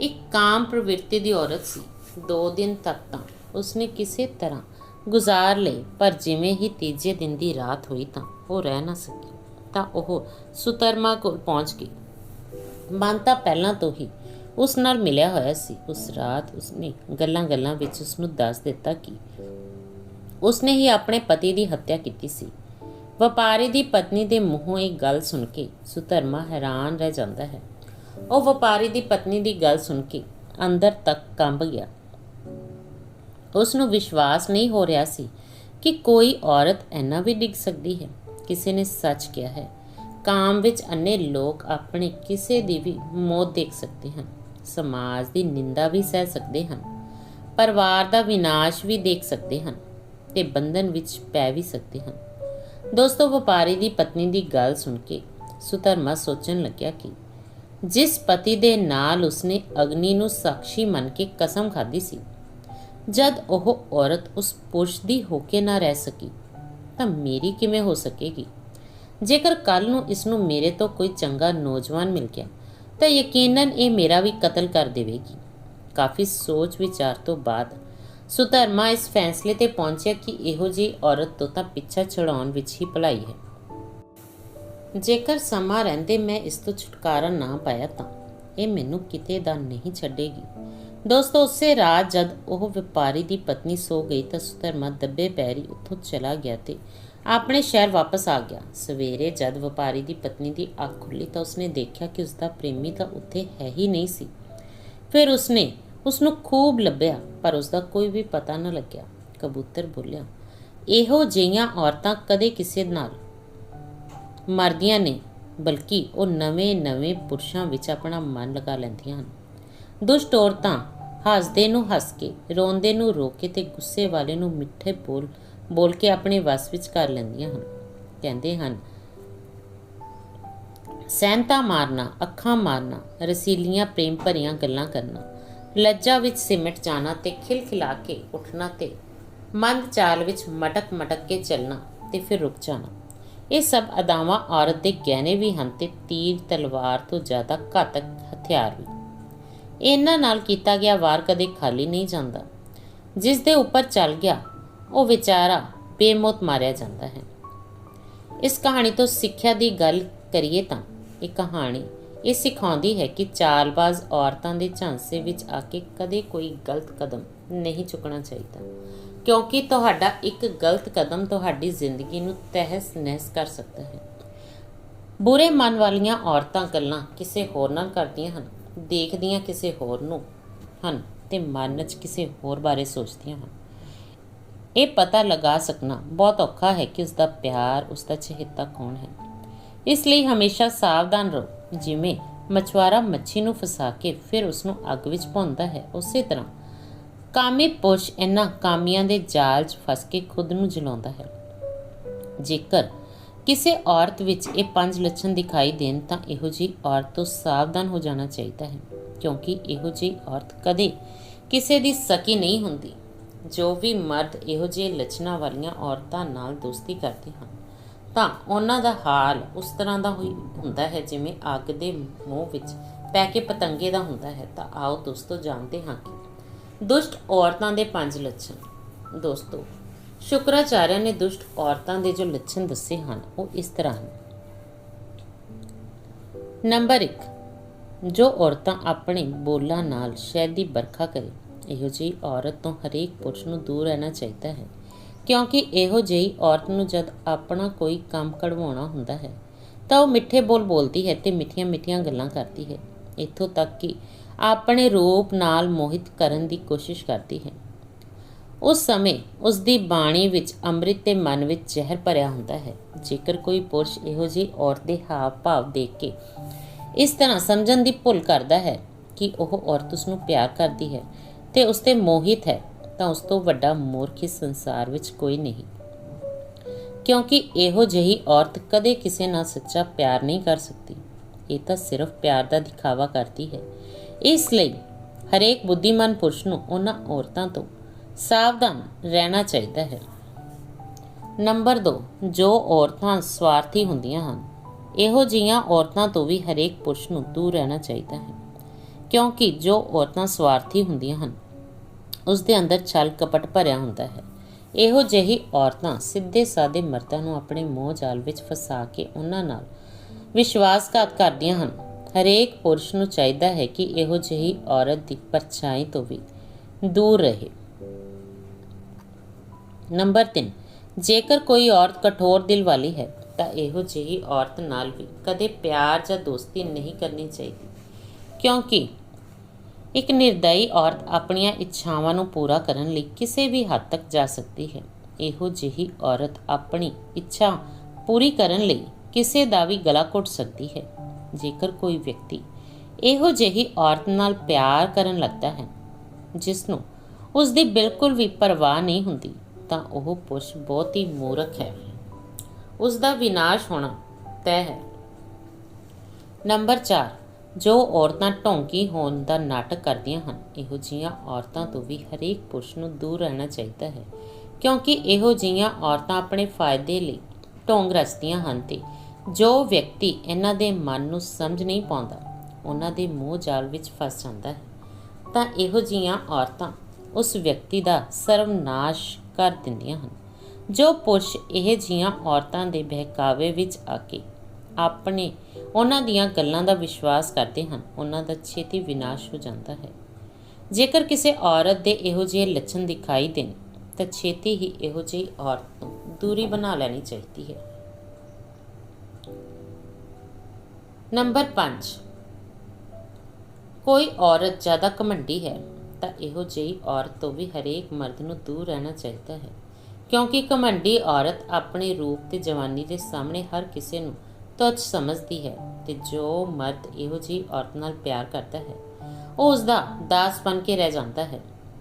ਇੱਕ ਕਾਮ ਪ੍ਰਵਿਰਤੀ ਦੀ ਔਰਤ ਸੀ। ਦੋ ਦਿਨ ਤੱਕ ਤਾਂ ਉਸਨੇ ਕਿਸੇ ਤਰ੍ਹਾਂ ਗੁਜ਼ਾਰ ਲਈ ਪਰ ਜਿਵੇਂ ਹੀ ਤੀਜੇ ਦਿਨ ਦੀ ਰਾਤ ਹੋਈ ਤਾਂ ਉਹ ਰਹਿ ਨਾ ਸਕੀ। ਤਾਂ ਉਹ ਸੁਤਰਮਾ ਕੋਲ ਪਹੁੰਚ ਗਈ। ਮਨ ਤਾਂ ਪਹਿਲਾਂ ਤੋਂ ਹੀ ਉਸ ਨਾਲ ਮਿਲਿਆ ਹੋਇਆ ਸੀ। ਉਸ ਰਾਤ ਉਸਨੇ ਗੱਲਾਂ-ਗੱਲਾਂ ਵਿੱਚ ਉਸ ਨੂੰ ਦੱਸ ਦਿੱਤਾ ਕਿ ਉਸਨੇ ਹੀ ਆਪਣੇ ਪਤੀ ਦੀ ਹੱਤਿਆ ਕੀਤੀ ਸੀ। ਵਪਾਰੀ ਦੀ ਪਤਨੀ ਦੇ ਮੂੰਹੋਂ ਇਹ ਗੱਲ ਸੁਣ ਕੇ ਸੁਧਰਮਾ ਹੈਰਾਨ ਰਹਿ ਜਾਂਦਾ ਹੈ। ਉਹ ਵਪਾਰੀ ਦੀ ਪਤਨੀ ਦੀ ਗੱਲ ਸੁਣ ਕੇ ਅੰਦਰ ਤੱਕ ਕੰਬ ਗਿਆ। ਉਸ ਨੂੰ ਵਿਸ਼ਵਾਸ ਨਹੀਂ ਹੋ ਰਿਹਾ ਸੀ ਕਿ ਕੋਈ ਔਰਤ ਇੰਨਾ ਵੀ ਡਿੱਗ ਸਕਦੀ ਹੈ। ਕਿਸੇ ਨੇ ਸੱਚ ਕਿਹਾ ਹੈ ਕਾਮ ਵਿੱਚ ਅੰਨੇ ਲੋਕ ਆਪਣੇ ਕਿਸੇ ਦੀ ਵੀ ਮੌਤ ਦੇਖ ਸਕਦੇ ਹਨ। ਸਮਾਜ ਦੀ ਨਿੰਦਾ ਵੀ ਸਹਿ ਸਕਦੇ ਹਨ। ਪਰਿਵਾਰ ਦਾ ਵਿਨਾਸ਼ ਵੀ ਦੇਖ ਸਕਦੇ ਹਨ ਤੇ ਬੰਧਨ ਵਿੱਚ ਪੈ ਵੀ ਸਕਦੇ ਹਨ। ਦੋਸਤੋ, ਵਪਾਰੀ ਦੀ ਪਤਨੀ ਦੀ ਗੱਲ ਸੁਣ ਕੇ ਸੁਧਰਮਾ ਸੋਚਣ ਲੱਗਿਆ ਕਿ ਜਿਸ ਪਤੀ ਦੇ ਨਾਲ ਉਸਨੇ ਅਗਨੀ ਨੂੰ ਸਾਖੀ ਮੰਨ ਕੇ ਕਸਮ ਖਾਧੀ ਸੀ, ਜਦ ਉਹ ਔਰਤ ਉਸ ਪੁਰਸ਼ ਦੀ ਹੋ ਕੇ ਨਾ ਰਹਿ ਸਕੀ, ਤਾਂ ਮੇਰੀ ਕਿਵੇਂ ਹੋ ਸਕੇਗੀ? ਜੇਕਰ ਕੱਲ ਨੂੰ ਇਸ ਨੂੰ ਮੇਰੇ ਤੋਂ ਕੋਈ ਚੰਗਾ ਨੌਜਵਾਨ ਮਿਲ ਗਿਆ, ਤਾਂ ਯਕੀਨਨ ਇਹ ਮੇਰਾ ਵੀ ਕਤਲ ਕਰ ਦੇਵੇਗੀ। ਕਾਫੀ ਸੋਚ ਵਿਚਾਰ ਤੋਂ ਬਾਅਦ ਸੁਧਰਮਾ ਇਸ ਫੈਸਲੇ ਤੇ ਪਹੁੰਚਿਆ ਕਿ ਇਹੋ ਜਿਹੀ ਔਰਤ ਤੋਂ ਤਾਂ ਪਿੱਛਾ ਛੁਡਾਉਣ ਵਿੱਚ ਹੀ ਭਲਾਈ ਹੈ। ਜੇਕਰ ਸਮਾਂ ਰਹਿੰਦੇ ਮੈਂ ਇਸ ਤੋਂ ਛੁਟਕਾਰਾ ਨਾ ਪਾਇਆ ਤਾਂ ਇਹ ਮੈਨੂੰ ਕਿਤੇ ਦਾ ਨਹੀਂ ਛੱਡੇਗੀ। ਦੋਸਤੋ, ਉਸੇ ਰਾਤ ਜਦ ਉਹ ਵਪਾਰੀ ਦੀ ਪਤਨੀ ਸੋ ਗਈ ਤਾਂ ਸੁਧਰਮਾ ਦੱਬੇ ਪੈਰੀ ਉੱਥੋਂ ਚਲਾ ਗਿਆ ਤੇ ਆਪਣੇ ਸ਼ਹਿਰ ਵਾਪਸ ਆ ਗਿਆ। ਸਵੇਰੇ ਜਦ ਵਪਾਰੀ ਦੀ ਪਤਨੀ ਦੀ ਅੱਖ ਖੁੱਲੀ ਤਾਂ ਉਸਨੇ ਦੇਖਿਆ ਕਿ ਉਸਦਾ ਪ੍ਰੇਮੀ ਤਾਂ ਉੱਥੇ ਹੈ ਹੀ ਨਹੀਂ ਸੀ। ਫਿਰ ਉਸਨੇ ਉਸ ਨੂੰ ਖੂਬ ਲੱਭਿਆ, ਪਰ ਉਸਦਾ ਕੋਈ ਵੀ ਪਤਾ ਨਾ ਲੱਗਿਆ। ਕਬੂਤਰ ਬੋਲਿਆ, ਇਹੋ ਜਿਹੀਆਂ ਔਰਤਾਂ ਕਦੇ ਕਿਸੇ ਨਾਲ ਮਰਦੀਆਂ ਨੇ, ਬਲਕਿ ਉਹ ਨਵੇਂ-ਨਵੇਂ ਪੁਰਸ਼ਾਂ ਵਿੱਚ ਆਪਣਾ ਮਨ ਲਗਾ ਲੈਂਦੀਆਂ ਹਨ। ਦੁਸ਼ਟ ਔਰਤਾਂ ਹੱਸਦੇ ਨੂੰ ਹੱਸ ਕੇ, ਰੋਂਦੇ ਨੂੰ ਰੋ ਕੇ ਤੇ ਗੁੱਸੇ ਵਾਲੇ ਨੂੰ ਮਿੱਠੇ ਬੋਲ ਬੋਲ ਕੇ ਆਪਣੇ ਵਸ ਵਿੱਚ ਕਰ ਲੈਂਦੀਆਂ ਹਨ। ਕਹਿੰਦੇ ਹਨ ਸੈਂਤਾ ਮਾਰਨਾ, ਅੱਖਾਂ ਮਾਰਨਾ, ਰਸੀਲੀਆਂ, ਪ੍ਰੇਮ ਭਰੀਆਂ ਗੱਲਾਂ ਕਰਨਾ ਲੱਜਾ ਵਿੱਚ ਸਿਮਟ ਜਾਣਾ ਤੇ ਖਿਲਖਿਲਾ ਕੇ ਉੱਠਣਾ ਤੇ ਮੰਦ ਚਾਲ ਵਿੱਚ ਮਟਕ ਮਟਕ ਕੇ ਚੱਲਣਾ ਤੇ ਫਿਰ ਰੁਕ ਜਾਣਾ। ਇਹ ਸਭ ਅਦਾਵਾਂ ਔਰਤ ਦੇ ਗਹਿਣੇ ਵੀ ਹਨ ਤੇ ਤੀਰ ਤਲਵਾਰ ਤੋਂ ਜ਼ਿਆਦਾ ਘਾਤਕ ਹਥਿਆਰ ਵੀ। ਇਹਨਾਂ ਨਾਲ ਕੀਤਾ ਗਿਆ ਵਾਰ ਕਦੇ ਖਾਲੀ ਨਹੀਂ ਜਾਂਦਾ। ਜਿਸ ਦੇ ਉੱਪਰ ਚੱਲ ਗਿਆ ਉਹ ਵਿਚਾਰਾ ਬੇਮੌਤ ਮਾਰਿਆ ਜਾਂਦਾ ਹੈ। ਇਸ ਕਹਾਣੀ ਤੋਂ ਸਿੱਖਿਆ ਦੀ ਗੱਲ ਕਰੀਏ ਤਾਂ ਇਹ ਕਹਾਣੀ ਇਹ ਸਿਖਾਉਂਦੀ ਹੈ ਕਿ ਚਾਲਬਾਜ਼ ਔਰਤਾਂ ਦੇ ਝਾਂਸੇ ਵਿੱਚ ਆ ਕੇ ਕਦੇ ਕੋਈ ਗਲਤ ਕਦਮ ਨਹੀਂ ਚੁੱਕਣਾ ਚਾਹੀਦਾ, ਕਿਉਂਕਿ ਤੁਹਾਡਾ ਇੱਕ ਗਲਤ ਕਦਮ ਤੁਹਾਡੀ ਜ਼ਿੰਦਗੀ ਨੂੰ ਤਹਿਸ ਨਹਿਸ ਕਰ ਸਕਦਾ ਹੈ। ਬੁਰੇ ਮਨ ਵਾਲੀਆਂ ਔਰਤਾਂ ਗੱਲਾਂ ਕਿਸੇ ਹੋਰ ਨਾਲ ਕਰਦੀਆਂ ਹਨ, ਦੇਖਦੀਆਂ ਕਿਸੇ ਹੋਰ ਨੂੰ ਹਨ ਤੇ ਮਨ 'ਚ ਕਿਸੇ ਹੋਰ ਬਾਰੇ ਸੋਚਦੀਆਂ ਹਨ। ਇਹ ਪਤਾ ਲਗਾ ਸਕਣਾ ਬਹੁਤ ਔਖਾ ਹੈ ਕਿ ਉਸ ਦਾ ਪਿਆਰ ਉਸ ਦਾ ਚਹੇਤਾ ਕੌਣ ਹੈ। ਇਸ ਲਈ ਹਮੇਸ਼ਾ ਸਾਵਧਾਨ ਰਹੋ। ਜਿਵੇਂ ਮਛੁਆਰਾ ਮੱਛੀ ਨੂੰ ਫਸਾ ਕੇ ਫਿਰ ਉਸ ਨੂੰ ਅੱਗ ਵਿੱਚ ਭੁੰਨਦਾ ਹੈ, ਉਸੇ ਤਰ੍ਹਾਂ। ਕਾਮੀ ਪੁਰਸ਼ ਇਹਨਾਂ ਕਾਮੀਆਂ ਦੇ ਜਾਲ 'ਚ ਫਸ ਕੇ ਖੁਦ ਨੂੰ ਜਲਾਉਂਦਾ ਹੈ। ਜੇਕਰ ਕਿਸੇ ਔਰਤ ਵਿੱਚ ਇਹ ਪੰਜ ਲੱਛਣ ਦਿਖਾਈ ਦੇਣ ਤਾਂ ਇਹੋ ਜਿਹੀ ਔਰਤ ਤੋਂ ਸਾਵਧਾਨ ਹੋ ਜਾਣਾ ਚਾਹੀਦਾ ਹੈ, ਕਿਉਂਕਿ ਇਹੋ ਜਿਹੀ ਔਰਤ ਕਦੇ ਕਿਸੇ ਦੀ ਸਕੀ ਨਹੀਂ ਹੁੰਦੀ। ਜੋ ਵੀ ਮਰਦ ਇਹੋ ਜਿਹੇ ਲੱਛਣਾਂ ਵਾਲੀਆਂ ਔਰਤਾਂ ਨਾਲ ਦੋਸਤੀ ਕਰਦੇ ਹਨ, ਤਾਂ ਉਹਨਾਂ ਦਾ ਹਾਲ ਉਸ ਤਰ੍ਹਾਂ ਦਾ ਹੋਈ, ਹੁੰਦਾ ਹੈ ਜਿਵੇਂ ਅੱਗ ਦੇ ਮੂੰਹ ਵਿੱਚ ਪੈ ਕੇ ਪਤੰਗੇ ਦਾ ਹੁੰਦਾ ਹੈ। ਤਾਂ ਆਓ ਦੋਸਤੋ ਜਾਣਦੇ ਹਾਂ ਕਿ ਦੁਸ਼ਟ ਔਰਤਾਂ ਦੇ ਪੰਜ ਲੱਛਣ। ਦੋਸਤੋ, ਸ਼ੁਕਰਾਚਾਰਿਆ ਨੇ ਦੁਸ਼ਟ ਔਰਤਾਂ ਦੇ ਜੋ ਲੱਛਣ ਦੱਸੇ ਹਨ, ਉਹ ਇਸ ਤਰ੍ਹਾਂ ਹਨ। ਨੰਬਰ 1 ਜੋ ਔਰਤਾਂ ਆਪਣੇ ਬੋਲਾਂ ਨਾਲ ਸ਼ਹਿਦ ਦੀ ਵਰਖਾ ਕਰੇ ਇਹੋ ਜਿਹੀ ਔਰਤ ਤੋਂ ਹਰੇਕ ਪੁਰਸ਼ ਨੂੰ ਦੂਰ ਰਹਿਣਾ ਚਾਹੀਦਾ ਹੈ। ਕਿਉਂਕਿ ਇਹੋ ਜਿਹੀ ਔਰਤ ਨੂੰ ਜਦ ਆਪਣਾ ਕੋਈ ਕੰਮ ਕਢਵਾਉਣਾ ਹੁੰਦਾ ਹੈ, ਤਾਂ ਉਹ ਮਿੱਠੇ ਬੋਲ ਬੋਲਦੀ ਹੈ ਤੇ ਮਿੱਠੀਆਂ-ਮਿੱਠੀਆਂ ਗੱਲਾਂ ਕਰਦੀ ਹੈ। ਇੱਥੋਂ ਤੱਕ ਕਿ ਆਪਣੇ ਰੂਪ ਨਾਲ ਮੋਹਿਤ ਕਰਨ ਦੀ ਕੋਸ਼ਿਸ਼ ਕਰਦੀ ਹੈ। ਉਸ ਸਮੇਂ ਉਸ ਦੀ ਬਾਣੀ ਵਿੱਚ ਅੰਮ੍ਰਿਤ ਤੇ ਮਨ ਵਿੱਚ ਜ਼ਹਿਰ ਭਰਿਆ ਹੁੰਦਾ ਹੈ। ਜੇਕਰ ਕੋਈ ਪੁਰਸ਼ ਇਹੋ ਜਿਹੀ ਔਰਤ ਦੇ ਹਾਵ ਭਾਵ ਦੇਖ ਕੇ ਇਸ ਤਰ੍ਹਾਂ ਸਮਝਣ ਦੀ ਭੁੱਲ ਕਰਦਾ ਹੈ ਕਿ ਉਹ ਔਰਤ ਉਸ ਨੂੰ ਪਿਆਰ ਕਰਦੀ ਹੈ ਤੇ ਉਸ ਤੇ ਮੋਹਿਤ ਹੈ, ਤਾਂ ਉਸ ਤੋਂ ਵੱਡਾ ਮੂਰਖ ਇਸ ਸੰਸਾਰ ਵਿੱਚ ਕੋਈ ਨਹੀਂ। ਕਿਉਂਕਿ ਇਹੋ ਜਿਹੀ ਔਰਤ ਕਦੇ ਕਿਸੇ ਨਾਲ ਸੱਚਾ ਪਿਆਰ ਨਹੀਂ ਕਰ ਸਕਦੀ। ਇਹ ਤਾਂ ਸਿਰਫ ਪਿਆਰ ਦਾ ਦਿਖਾਵਾ ਕਰਦੀ ਹੈ। ਇਸ ਲਈ ਹਰੇਕ ਬੁੱਧੀਮਾਨ ਪੁਰਸ਼ ਨੂੰ ਉਹਨਾਂ ਔਰਤਾਂ ਤੋਂ ਸਾਵਧਾਨ ਰਹਿਣਾ ਚਾਹੀਦਾ ਹੈ। ਨੰਬਰ 2 ਜੋ ਔਰਤਾਂ ਸਵਾਰਥੀ ਹੁੰਦੀਆਂ ਹਨ, ਇਹੋ ਜਿਹੀਆਂ ਔਰਤਾਂ ਤੋਂ ਵੀ ਹਰੇਕ ਪੁਰਸ਼ ਨੂੰ ਦੂਰ ਰਹਿਣਾ ਚਾਹੀਦਾ ਹੈ। ਕਿਉਂਕਿ ਜੋ ਔਰਤਾਂ ਸਵਾਰਥੀ ਹੁੰਦੀਆਂ ਹਨ ਉਸ ਦੇ ਅੰਦਰ ਛਲ ਕਪਟ ਭਰਿਆ ਹੁੰਦਾ ਹੈ। ਇਹੋ ਜਿਹੀ ਔਰਤਾਂ ਸਿੱਧੇ ਸਾਦੇ ਮਰਦਾਂ ਨੂੰ ਆਪਣੇ ਮੋਹ ਜਾਲ ਵਿੱਚ ਫਸਾ ਕੇ ਉਹਨਾਂ ਨਾਲ ਵਿਸ਼ਵਾਸਘਾਤ ਕਰਦੀਆਂ ਹਨ। ਹਰੇਕ ਪੁਰਸ਼ ਨੂੰ ਚਾਹੀਦਾ ਹੈ ਕਿ ਇਹੋ ਜਿਹੀ ਔਰਤ ਦੀ ਪਰਛਾਈ ਤੋਂ ਵੀ ਦੂਰ ਰਹੇ। ਨੰਬਰ 3 ਜੇਕਰ ਕੋਈ ਔਰਤ ਕਠੋਰ ਦਿਲ ਵਾਲੀ ਹੈ, ਤਾਂ ਇਹੋ ਜਿਹੀ ਔਰਤ ਨਾਲ ਵੀ ਕਦੇ ਪਿਆਰ ਜਾਂ ਦੋਸਤੀ ਨਹੀਂ ਕਰਨੀ ਚਾਹੀਦੀ। ਕਿਉਂਕਿ ਇੱਕ ਨਿਰਦਈ ਔਰਤ ਆਪਣੀਆਂ ਇੱਛਾਵਾਂ ਨੂੰ ਪੂਰਾ ਕਰਨ ਲਈ ਕਿਸੇ ਵੀ ਹੱਦ ਤੱਕ ਜਾ ਸਕਦੀ ਹੈ। ਇਹੋ ਜਿਹੀ ਔਰਤ ਆਪਣੀ ਇੱਛਾ ਪੂਰੀ ਕਰਨ ਲਈ ਕਿਸੇ ਦਾ ਵੀ ਗਲਾ ਘੁੱਟ ਸਕਦੀ ਹੈ। ਜੇਕਰ ਕੋਈ ਵਿਅਕਤੀ ਇਹੋ ਜਿਹੀ ਔਰਤ ਨਾਲ ਪਿਆਰ ਕਰਨ ਲੱਗਦਾ ਹੈ ਜਿਸ ਨੂੰ ਉਸ ਦੀ ਬਿਲਕੁਲ ਵੀ ਪਰਵਾਹ ਨਹੀਂ ਹੁੰਦੀ, ਤਾਂ ਉਹ ਪੁਰਸ਼ ਬਹੁਤ ਹੀ ਮੂਰਖ ਹੈ। ਉਸ ਦਾ ਵਿਨਾਸ਼ ਹੋਣਾ ਤੈਅ ਹੈ। ਨੰਬਰ 4 ਜੋ ਔਰਤਾਂ ਢੋਂਗੀ ਹੋਣ ਦਾ ਨਾਟਕ ਕਰਦੀਆਂ ਹਨ, ਇਹੋ ਜਿਹੀਆਂ ਔਰਤਾਂ ਤੋਂ ਵੀ ਹਰੇਕ ਪੁਰਸ਼ ਨੂੰ ਦੂਰ ਰਹਿਣਾ ਚਾਹੀਦਾ ਹੈ। ਕਿਉਂਕਿ ਇਹੋ ਜਿਹੀਆਂ ਔਰਤਾਂ ਆਪਣੇ ਫਾਇਦੇ ਲਈ ਢੋਂਗ ਰਚਦੀਆਂ ਹਨ ਤੇ ਜੋ ਵਿਅਕਤੀ ਇਹਨਾਂ ਦੇ ਮਨ ਨੂੰ ਸਮਝ ਨਹੀਂ ਪਾਉਂਦਾ, ਉਹਨਾਂ ਦੇ ਮੋਹ ਜਾਲ ਵਿੱਚ ਫਸ ਜਾਂਦਾ ਹੈ। ਤਾਂ ਇਹੋ ਜਿਹੀਆਂ ਔਰਤਾਂ ਉਸ ਵਿਅਕਤੀ ਦਾ ਸਰਵਨਾਸ਼ ਕਰ ਦਿੰਦੀਆਂ ਹਨ, ਜੋ ਪੁਰਸ਼ ਇਹ ਜੀਆਂ ਔਰਤਾਂ ਦੇ ਬਹਿਕਾਵੇ ਵਿੱਚ ਆ ਕੇ ਆਪਣੇ, ਉਹਨਾਂ ਦੀਆਂ ਗੱਲਾਂ ਦਾ ਵਿਸ਼ਵਾਸ ਕਰਦੇ ਹਨ। ਉਹਨਾਂ ਦਾ ਛੇਤੀ ਵਿਨਾਸ਼ ਹੋ ਜਾਂਦਾ ਹੈ। ਜੇਕਰ ਕਿਸੇ ਔਰਤ ਦੇ ਇਹੋ ਜਿਹੇ ਲੱਛਣ ਦਿਖਾਈ ਦੇਣ, ਤਾਂ ਛੇਤੀ ਹੀ ਇਹੋ ਜਿਹੀ ਔਰਤ ਤੋਂ ਦੂਰੀ ਬਣਾ ਲੈਣੀ ਚਾਹੀਦੀ ਹੈ। ਨੰਬਰ 5 ਕੋਈ ਔਰਤ ਜ਼ਿਆਦਾ ਘਮੰਡੀ ਹੈ, ਤਾਂ ਇਹੋ ਜਿਹੀ ਔਰਤ ਤੋਂ ਵੀ ਹਰੇਕ ਮਰਦ ਨੂੰ ਦੂਰ ਰਹਿਣਾ ਚਾਹੀਦਾ ਹੈ। ਕਿਉਂਕਿ ਘਮੰਡੀ ਔਰਤ ਆਪਣੇ ਰੂਪ ਤੇ ਜਵਾਨੀ ਦੇ ਸਾਹਮਣੇ ਹਰ ਕਿਸੇ ਨੂੰ ਤੁੱਛ ਸਮਝਦੀ ਹੈ ਤੇ ਜੋ ਮਰਦ ਇਹੋ ਜਿਹੀ ਔਰਤ ਨਾਲ ਪਿਆਰ ਕਰਦਾ ਹੈ, ਉਹ ਉਸ ਦਾ ਦਾਸ ਬਣ ਕੇ ਰਹਿ ਜਾਂਦਾ ਹੈ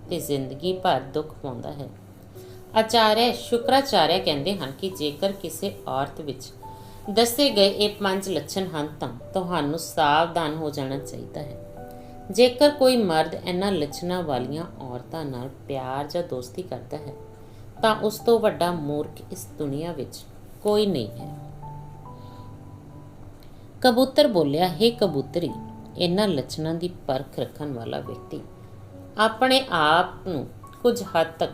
ਤੇ ਜ਼ਿੰਦਗੀ ਭਰ ਦੁੱਖ ਪਾਉਂਦਾ ਹੈ। ਆਚਾਰਯ ਸ਼ੁਕਰਾਚਾਰਿਆ ਕਹਿੰਦੇ ਹਨ ਕਿ ਜੇਕਰ ਕਿਸੇ ਔਰਤ ਵਿੱਚ ਦੱਸੇ ਗਏ ਇਹ ਪੰਜ ਲੱਛਣ ਹਨ ਤਾਂ ਤੁਹਾਨੂੰ ਸਾਵਧਾਨ ਹੋ ਜਾਣਾ ਚਾਹੀਦਾ ਹੈ। ਜੇਕਰ ਕੋਈ ਮਰਦ ਇਹਨਾਂ ਲੱਛਣਾਂ ਵਾਲੀਆਂ ਔਰਤਾਂ ਨਾਲ ਪਿਆਰ ਜਾਂ ਦੋਸਤੀ ਕਰਦਾ ਹੈ, ਤਾਂ ਉਸ ਤੋਂ ਵੱਡਾ ਮੂਰਖ ਇਸ ਦੁਨੀਆ ਵਿੱਚ ਕੋਈ ਨਹੀਂ ਹੈ। ਕਬੂਤਰ ਬੋਲਿਆ, ਹੈ ਕਬੂਤਰੀ, ਇਹਨਾਂ ਲੱਛਣਾਂ ਦੀ ਪਰਖ ਰੱਖਣ ਵਾਲਾ ਵਿਅਕਤੀ, ਆਪਣੇ ਆਪ ਨੂੰ ਕੁਝ ਹੱਦ ਤੱਕ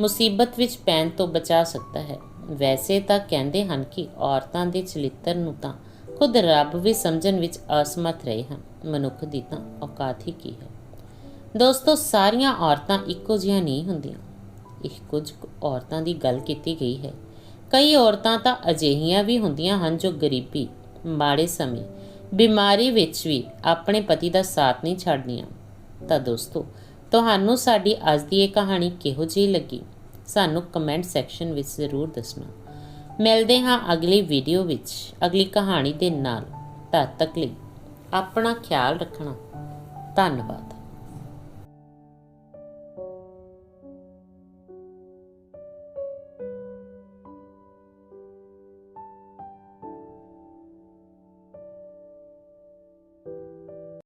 ਮੁਸੀਬਤ ਵਿੱਚ ਪੈਣ ਤੋਂ ਬਚਾ ਸਕਦਾ ਹੈ। ਵੈਸੇ ਤਾਂ ਕਹਿੰਦੇ ਹਨ ਕਿ ਔਰਤਾਂ ਦੇ ਚਲਿੱਤਰ ਨੂੰ ਤਾਂ ਖੁਦ ਰੱਬ ਵੀ ਸਮਝਣ ਵਿੱਚ ਅਸਮਰਥ ਰਹੇ ਹਨ। ਮਨੁੱਖ ਦੀ ਤਾਂ ਔਕਾਤ ਹੀ ਕੀ ਹੈ? ਦੋਸਤੋ, ਸਾਰੀਆਂ ਔਰਤਾਂ ਇੱਕੋ ਜਿਹੀਆਂ ਨਹੀਂ ਹੁੰਦੀਆਂ। ਇਹ ਕੁਝ ਔਰਤਾਂ ਦੀ ਗੱਲ ਕੀਤੀ ਗਈ ਹੈ। ਕਈ ਔਰਤਾਂ ਤਾਂ ਅਜਿਹੀਆਂ ਵੀ ਹੁੰਦੀਆਂ ਹਨ ਜੋ ਗਰੀਬੀ ਮਾੜੇ ਸਮੇਂ। ਬਿਮਾਰੀ ਵਿੱਚ ਵੀ ਆਪਣੇ ਪਤੀ ਦਾ ਸਾਥ ਨਹੀਂ ਛੱਡਦੀਆਂ। ਤਾਂ ਦੋਸਤੋ, ਤੁਹਾਨੂੰ ਸਾਡੀ ਅੱਜ ਦੀ ਇਹ ਕਹਾਣੀ ਕਿਹੋ ਜਿਹੀ ਲੱਗੀ? ਸਾਨੂੰ ਕਮੈਂਟ ਸੈਕਸ਼ਨ ਵਿੱਚ ਜ਼ਰੂਰ ਦੱਸਣਾ। ਮਿਲਦੇ ਹਾਂ ਅਗਲੀ ਵੀਡੀਓ ਵਿੱਚ। ਅਗਲੀ ਕਹਾਣੀ ਦੇ ਨਾਲ। ਤਦ ਤੱਕ ਲਈ ਆਪਣਾ ਖਿਆਲ ਰੱਖਣਾ। ਧੰਨਵਾਦ।